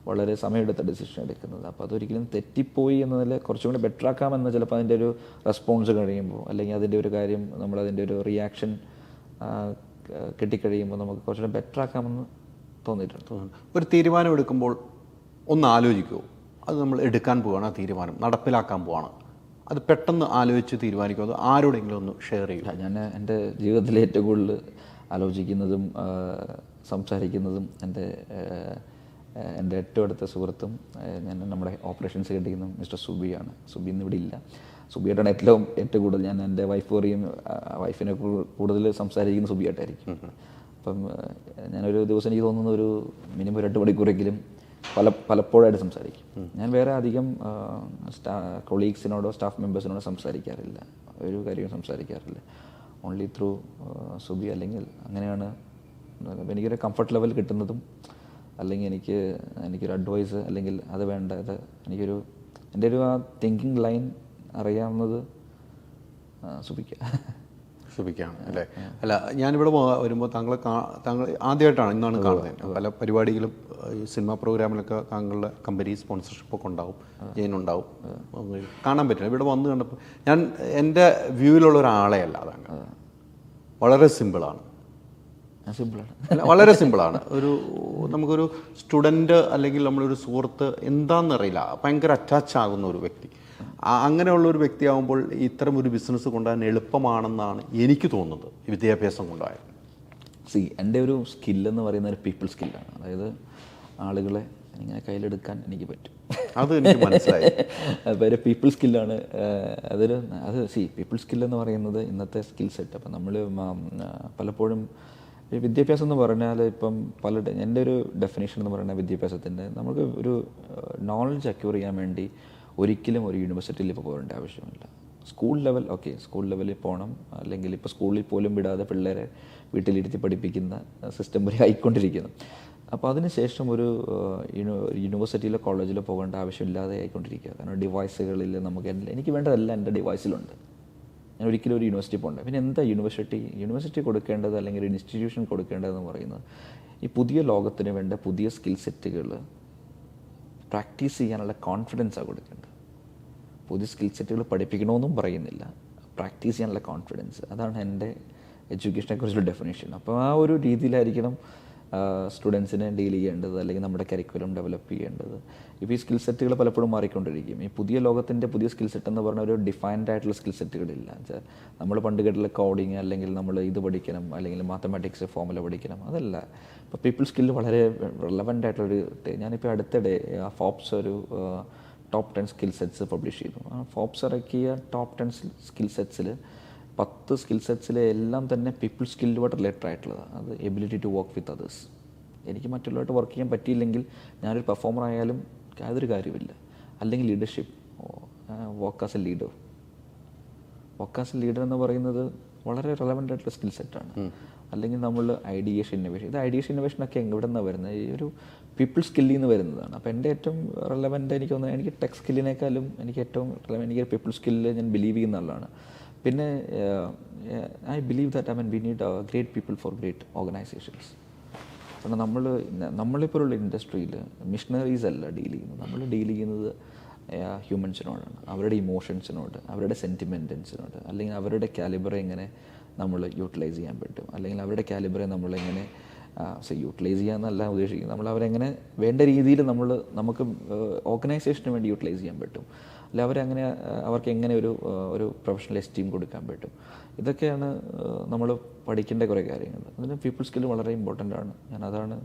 വളരെ സമയമെടുത്ത ഡിസിഷൻ എടുക്കുന്നത്. അപ്പോൾ അതൊരിക്കലും തെറ്റിപ്പോയി എന്നതിൽ കുറച്ചും കൂടി ബെറ്റർ ആക്കാമെന്ന് ചിലപ്പോൾ അതിന്റെ ഒരു റെസ്പോൺസ് കഴിയുമ്പോൾ അല്ലെങ്കിൽ അതിന്റെ ഒരു കാര്യം നമ്മൾ അതിന്റെ ഒരു റിയാക്ഷൻ കിട്ടിക്കഴിയുമ്പോൾ നമുക്ക് കുറച്ചുകൂടി ബെറ്റർ ആക്കാമെന്ന് തോന്നിയിട്ടുണ്ട്. ഒരു തീരുമാനം എടുക്കുമ്പോൾ ഒന്ന് ആലോചിക്കുമോ അത് നമ്മൾ എടുക്കാൻ പോവാണ് ആ തീരുമാനം നടപ്പിലാക്കാൻ പോവാണ്. അത് പെട്ടെന്ന് ആലോചിച്ച് തീരുമാനിക്കുമോ അത് ആരോടെങ്കിലും ഒന്ന് ഷെയർ ചെയ്യില്ല ഞാൻ എന്റെ ജീവിതത്തിലെ ഏറ്റവും കൂടുതൽ ആലോചിക്കുന്നതും സംസാരിക്കുന്നതും എന്റെ എന്റെ ഏറ്റവും അടുത്ത സുഹൃത്തും ഞാൻ നമ്മുടെ ഓപ്പറേഷൻസ് കെട്ടിക്കുന്ന മിസ്റ്റർ സുബിയാണ് സുബി ഇന്ന് ഇവിടെ ഇല്ല. സുബിയായിട്ടാണ് ഏറ്റവും ഏറ്റവും കൂടുതൽ ഞാൻ എന്റെ വൈഫ് പറയും വൈഫിനെ കൂടുതൽ സംസാരിക്കുന്ന സുബിയായിട്ടായിരിക്കും അപ്പം ഞാനൊരു ദിവസം എനിക്ക് തോന്നുന്ന ഒരു മിനിമം ഒരു എട്ട് മണിക്കൂറെങ്കിലും പല പലപ്പോഴായിട്ട് സംസാരിക്കും. ഞാൻ വേറെ അധികം സ്റ്റാ കൊളീഗ്സിനോടോ സ്റ്റാഫ് മെമ്പേഴ്സിനോടോ സംസാരിക്കാറില്ല. ഒരു കാര്യവും സംസാരിക്കാറില്ല. ഓൺലി ത്രൂ സുബി അല്ലെങ്കിൽ അങ്ങനെയാണ് എനിക്കൊരു കംഫർട്ട് ലെവൽ കിട്ടുന്നതും അല്ലെങ്കിൽ എനിക്ക് എനിക്കൊരു അഡ്വൈസ് അല്ലെങ്കിൽ അത് വേണ്ട അത് എനിക്കൊരു എന്റെ ഒരു ആ തിങ്കിങ് ലൈൻ അറിയാവുന്നത് സുബിക്ക. സുഭിക്കാണ് അല്ലേ? അല്ല ഞാനിവിടെ വരുമ്പോൾ താങ്കളെ കാ- താങ്കൾ ആദ്യമായിട്ടാണ് ഇന്നാണ് കാണുന്നത്. പല പരിപാടികളും ഈ സിനിമാ പ്രോഗ്രാമിലൊക്കെ താങ്കളുടെ കമ്പനി സ്പോൺസർഷിപ്പ് ഒക്കെ ഉണ്ടാവും ജയിനുണ്ടാവും. കാണാൻ പറ്റില്ല. ഇവിടെ വന്ന് കണ്ടപ്പോൾ ഞാൻ എന്റെ വ്യൂവിലുള്ള ഒരാളെ അല്ല താങ്കൾ വളരെ സിമ്പിളാണ് സിമ്പിളാണ് വളരെ സിമ്പിളാണ് ഒരു നമുക്കൊരു സ്റ്റുഡന്റ് അല്ലെങ്കിൽ നമ്മളൊരു സുഹൃത്ത് എന്താണെന്നറിയില്ല. ഭയങ്കര അറ്റാച്ച് ആകുന്ന ഒരു വ്യക്തി. അങ്ങനെയുള്ള ഒരു വ്യക്തിയാകുമ്പോൾ ഇത്തരം ഒരു ബിസിനസ് കൊണ്ടുപോകാൻ എളുപ്പമാണെന്നാണ് എനിക്ക് തോന്നുന്നത്. വിദ്യാഭ്യാസം കൊണ്ടുപോയാൽ സി എന്റെ ഒരു സ്കില്ലെന്ന് പറയുന്ന ഒരു പീപ്പിൾ സ്കില്ലാണ് അതായത് ആളുകളെ ഇങ്ങനെ കയ്യിലെടുക്കാൻ എനിക്ക് പറ്റും. അത് എനിക്ക് മനസ്സിലായി. [LAUGHS] അപ്പോൾ ഒരു പീപ്പിൾ സ്കില്ലാണ് അതൊരു അത് സി പീപ്പിൾ സ്കില്ലെന്ന് പറയുന്നത് ഇന്നത്തെ സ്കിൽ സെറ്റ് അപ്പം നമ്മൾ പലപ്പോഴും ഈ വിദ്യാഭ്യാസം എന്ന് പറഞ്ഞാൽ ഇപ്പം പല എന്റെ ഒരു ഡെഫിനേഷൻ എന്ന് പറഞ്ഞാൽ വിദ്യാഭ്യാസത്തിന്റെ നമുക്ക് ഒരു നോളജ് അക്യൂർ ചെയ്യാൻ വേണ്ടി ഒരിക്കലും ഒരു യൂണിവേഴ്സിറ്റിയിൽ ഇപ്പോൾ പോകേണ്ട ആവശ്യമില്ല. സ്കൂൾ ലെവൽ ഓക്കെ സ്കൂൾ ലെവലിൽ പോകണം അല്ലെങ്കിൽ ഇപ്പോൾ സ്കൂളിൽ പോലും വിടാതെ പിള്ളേരെ വീട്ടിലിരുത്തി പഠിപ്പിക്കുന്ന സിസ്റ്റം വരെ ആയിക്കൊണ്ടിരിക്കുന്നു. അപ്പോൾ അതിനുശേഷം ഒരു യൂണിവേഴ്സിറ്റിയിലോ കോളേജിലോ പോകേണ്ട ആവശ്യമില്ലാതെ ആയിക്കൊണ്ടിരിക്കുക. കാരണം ഡിവൈസുകളിൽ നമുക്ക് എനിക്ക് വേണ്ടതെല്ലാം എന്റെ ഡിവൈസിലുണ്ട് ഞാൻ ഒരിക്കലും ഒരു യൂണിവേഴ്സിറ്റി പോകണ്ട. പിന്നെ എന്താ യൂണിവേഴ്സിറ്റി യൂണിവേഴ്സിറ്റി കൊടുക്കേണ്ടത് അല്ലെങ്കിൽ ഒരു ഇൻസ്റ്റിറ്റ്യൂഷൻ കൊടുക്കേണ്ടതെന്ന് പറയുന്നത് ഈ പുതിയ ലോകത്തിന് വേണ്ട പുതിയ സ്കിൽ സെറ്റുകൾ പ്രാക്ടീസ് ചെയ്യാനുള്ള കോൺഫിഡൻസാണ് കൊടുക്കേണ്ടത്. പുതിയ സ്കിൽ സെറ്റുകൾ പഠിപ്പിക്കണമെന്നും പറയുന്നില്ല. പ്രാക്ടീസ് ചെയ്യാനുള്ള കോൺഫിഡൻസ് അതാണ് എന്റെ എഡ്യൂക്കേഷനെ കുറിച്ചുള്ള ഡെഫിനേഷൻ അപ്പോൾ ആ ഒരു രീതിയിലായിരിക്കണം സ്റ്റുഡൻസിനെ ഡീൽ ചെയ്യേണ്ടത് അല്ലെങ്കിൽ നമ്മുടെ കരിക്കുലം ഡെവലപ്പ് ചെയ്യേണ്ടത്. ഇപ്പോൾ ഈ സ്കിൽ സെറ്റുകൾ പലപ്പോഴും മാറിക്കൊണ്ടിരിക്കും. ഈ പുതിയ ലോകത്തിന്റെ പുതിയ സ്കിൽ സെറ്റ് എന്ന് പറഞ്ഞ ഒരു ഡിഫൈൻഡ് ആയിട്ടുള്ള സ്കിൽ സെറ്റുകളില്ല വെച്ചാൽ നമ്മൾ പണ്ട് കോഡിങ് അല്ലെങ്കിൽ നമ്മൾ ഇത് പഠിക്കണം അല്ലെങ്കിൽ മാത്തമാറ്റിക്സ് ഫോമുല പഠിക്കണം അതല്ല. ഇപ്പോൾ പീപ്പിൾ സ്കില്ല് വളരെ റിലവന്റ് ആയിട്ടുള്ളൊരു ഞാനിപ്പോൾ അടുത്തിടെ ഫോപ്സ് ഒരു top ten skill sets publish ചെയ്തു. ആ ഫോപ്സ് ഇറക്കിയ ടോപ്പ് ടെൻ സ്കിൽ സെറ്റ്സിൽ പത്ത് സ്കിൽ സെറ്റ്സിലെ എല്ലാം തന്നെ പീപ്പിൾ സ്കില്ലുമായിട്ട് റിലേറ്റഡ് ആയിട്ടുള്ളതാണ് അത് ability to work with others എനിക്ക് മറ്റുള്ളവരായിട്ട് വർക്ക് ചെയ്യാൻ പറ്റിയില്ലെങ്കിൽ ഞാനൊരു പെർഫോമർ ആയാലും യാതൊരു കാര്യമില്ല അല്ലെങ്കിൽ leadership work as a leader work as a leader എന്ന് പറയുന്നത് വളരെ റെലവന്റ് ആയിട്ടുള്ള സ്കിൽ സെറ്റാണ് അല്ലെങ്കിൽ നമ്മൾ ഐഡിയേഷൻ ഇന്നോവേഷൻ ഇത് ഐഡിയേഷൻ ഇന്നോവേഷൻ ഒക്കെ എവിടെ നിന്നാണ് വരുന്നത്? ഈ ഒരു പീപ്പിൾ സ്കില്ലിൽ നിന്ന് വരുന്നതാണ്. അപ്പോൾ എന്റെ ഏറ്റവും റെലവന്റ് എനിക്ക് തോന്നുന്നത് എനിക്ക് ടെക് സ്കില്ലിനേക്കാളും എനിക്ക് ഏറ്റവും റെലവന്റ് എനിക്ക് പീപ്പിൾ സ്കില്ലിൽ ഞാൻ ബിലീവ് ചെയ്യുന്ന ആളാണ്. പിന്നെ I believe that I mean we need great people for great organisations കാരണം നമ്മൾ നമ്മളിപ്പോഴുള്ള ഇൻഡസ്ട്രിയിൽ മിഷണറീസ് അല്ല ഡീൽ ചെയ്യുന്നത്. നമ്മൾ ഡീൽ ചെയ്യുന്നത് ഹ്യൂമൻസിനോടാണ് അവരുടെ ഇമോഷൻസിനോട് അവരുടെ സെന്റിമെന്റൻസിനോട് അല്ലെങ്കിൽ അവരുടെ കാലിബറെ എങ്ങനെ നമ്മൾ യൂട്ടിലൈസ് ചെയ്യാൻ പറ്റും. അല്ലെങ്കിൽ അവരുടെ കാലിബറെ നമ്മളെങ്ങനെ യൂട്ടിലൈസ് ചെയ്യാന്നല്ല ഉദ്ദേശിക്കുന്നത്. നമ്മൾ അവരെങ്ങനെ വേണ്ട രീതിയിൽ നമ്മൾ നമുക്ക് ഓർഗനൈസേഷന് വേണ്ടി യൂട്ടിലൈസ് ചെയ്യാൻ പറ്റും. അല്ല അവരങ്ങനെ അവർക്ക് എങ്ങനെ ഒരു ഒരു പ്രൊഫഷണൽ എസ്റ്റീം കൊടുക്കാൻ പറ്റും? ഇതൊക്കെയാണ് നമ്മൾ പഠിക്കേണ്ട കുറേ കാര്യങ്ങൾ. അതിന് പീപ്പിൾ സ്കിൽ വളരെ ഇമ്പോർട്ടന്റ് ആണ്. ഞാൻ അതാണ്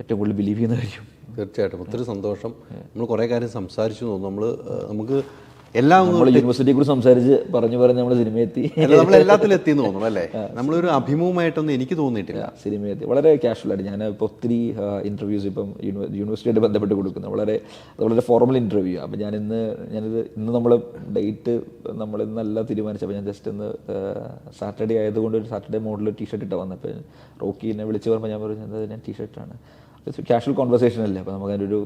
ഏറ്റവും കൂടുതൽ ബിലീവ് ചെയ്യുന്ന കാര്യം. തീർച്ചയായിട്ടും. ഒത്തിരി സന്തോഷം. നമ്മൾ കുറേ കാര്യം സംസാരിച്ചു തോന്നുന്നു. നമ്മൾ നമുക്ക് എല്ലാം യൂണിവേഴ്സിറ്റിയെ കുറിച്ച് സംസാരിച്ച് പറഞ്ഞു പറഞ്ഞ് നമ്മൾ സിനിമയെത്തി എത്തി. നമ്മൾ എല്ലാത്തിലും എത്തിയെന്ന് തോന്നുന്നു അല്ലേ? നമ്മളൊരു അഭിമുഖമായിട്ടൊന്നും എനിക്ക് തോന്നിയിട്ടില്ല. സിനിമയെത്തി വളരെ കാഷ്വൽ ആയിട്ട് ഞാൻ ഇപ്പോൾ ഒത്തിരി ഇന്റർവ്യൂസ് ഇപ്പം യൂണിവേ യൂണിവേഴ്സിറ്റിയായിട്ട് ബന്ധപ്പെട്ട് കൊടുക്കുന്നത് വളരെ അത് വളരെ ഫോർമൽ ഇന്റർവ്യൂ അപ്പം ഞാൻ ഇന്ന് ഞാനിത് ഇന്ന് നമ്മൾ ഡേറ്റ് നമ്മൾ ഇന്നല്ല തീരുമാനിച്ചപ്പോൾ ഞാൻ ജസ്റ്റ് ഇന്ന് സാറ്റർഡേ ആയതുകൊണ്ട് ഒരു സാറ്റർഡേ മോഡൽ ടീ ഷർട്ട് ഇട്ട് വന്നപ്പോൾ റോക്കി എന്നെ വിളിച്ച് പറഞ്ഞപ്പോൾ ഞാൻ പറഞ്ഞു "എന്താ ഞാൻ ടീ ഷർട്ടാണ് കാഷ്വൽ കോൺവെർസേഷൻ അല്ലേ? അപ്പോൾ നമുക്ക് അതിന്റെ ഒരു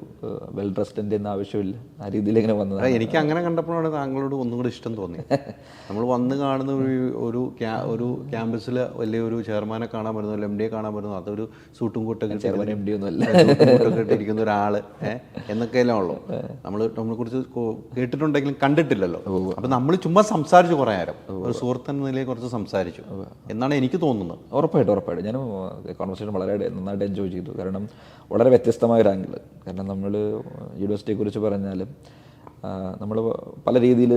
വെൽ ഡ്രസ്ഡിന്റെ ഒന്നും ആവശ്യമില്ല. ആ രീതിയിൽ ഇങ്ങനെ വന്നത് എനിക്ക് അങ്ങനെ കണ്ടപ്പോഴാണ് താങ്കളോട് ഒന്നും കൂടി ഇഷ്ടം തോന്നി [LAUGHS] നമ്മൾ വന്ന് കാണുന്ന ഒരു ഒരു ക്യാ- ഒരു ക്യാമ്പസിൽ വലിയ ഒരു ചെയർമാനെ കാണാൻ വരുന്നു എം ഡിയെ കാണാൻ വരുന്നു അതൊരു സൂട്ടും കൂട്ടൊക്കെ ചെയർമാൻ എം ഡി ഒന്നും അല്ല സൂട്ടും കൂട്ടൊക്കെ ഇട്ടിരിക്കുന്ന ഒരാൾ ഏഹ് എന്നൊക്കെയല്ലേ ഉള്ളൂ. നമ്മൾ നമ്മളെ കുറിച്ച് കേട്ടിട്ടുണ്ടെങ്കിലും കണ്ടിട്ടില്ലല്ലോ. അപ്പം നമ്മൾ ചുമ്മാ സംസാരിച്ചു കുറേ നേരം. ഒരു സുഹൃത്ത് എന്ന നിലയിൽ കുറച്ച് സംസാരിച്ചു. എന്നാണ് എനിക്ക് തോന്നുന്നത്. ഉറപ്പായിട്ടും ഉറപ്പായിട്ടും. ഞാൻ കോൺവെർസേഷൻ വളരെ നന്നായിട്ട് എൻജോയ് ചെയ്തു. കാരണം വളരെ വ്യത്യസ്തമായ ഒരു ആംഗിൾ കാരണം നമ്മൾ യൂണിവേഴ്സിറ്റിയെ കുറിച്ച് പറഞ്ഞാലും നമ്മൾ പല രീതിയിൽ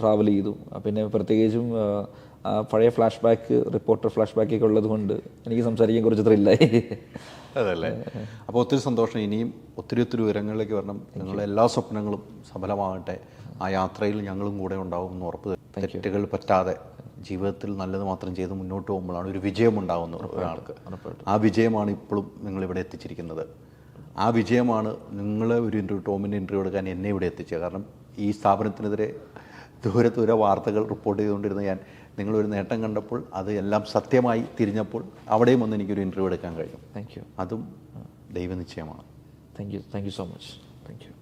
ട്രാവൽ ചെയ്തു. പിന്നെ പ്രത്യേകിച്ചും പഴയ ഫ്ലാഷ് ബാക്ക് റിപ്പോർട്ടർ ഫ്ലാഷ് ബാക്കൊക്കെ ഉള്ളത് കൊണ്ട് എനിക്ക് സംസാരിക്കാൻ കുറച്ച് ത്രില്ലായി അതല്ലേ? അപ്പോൾ ഒത്തിരി സന്തോഷം. ഇനിയും ഒത്തിരി ഒത്തിരി ഉയരങ്ങളിലേക്ക് വരണം. നിങ്ങളുടെ എല്ലാ സ്വപ്നങ്ങളും സഫലമാകട്ടെ. ആ യാത്രയിൽ ഞങ്ങളും കൂടെ ഉണ്ടാവും എന്ന് ഉറപ്പ് തരുന്നു. തെറ്റുകൾ പറ്റാതെ. ജീവിതത്തിൽ നല്ലത് മാത്രം ചെയ്ത് മുന്നോട്ട് പോകുമ്പോഴാണ് ഒരു വിജയം ഉണ്ടാകുന്നത് ഒരാൾക്ക്. ആ വിജയമാണ് ഇപ്പോഴും നിങ്ങളിവിടെ എത്തിച്ചിരിക്കുന്നത്. ആ വിജയമാണ് നിങ്ങളെ ഒരു ഇന്റർവ്യൂ ടോമിന്റെ ഇന്റർവ്യൂ എടുക്കാൻ എന്നെ ഇവിടെ എത്തിച്ചത്. കാരണം ഈ സ്ഥാപനത്തിനെതിരെ ദൂരെ ദൂരെ വാർത്തകൾ റിപ്പോർട്ട് ചെയ്തുകൊണ്ടിരുന്ന ഞാൻ നിങ്ങളൊരു നേട്ടം കണ്ടപ്പോൾ അത് എല്ലാം സത്യമായി തിരിഞ്ഞപ്പോൾ അവിടെയും വന്ന് എനിക്കൊരു ഇന്റർവ്യൂ എടുക്കാൻ കഴിയും താങ്ക് യു അതും ദൈവനിശ്ചയമാണ്. Thank you thank you so much thank you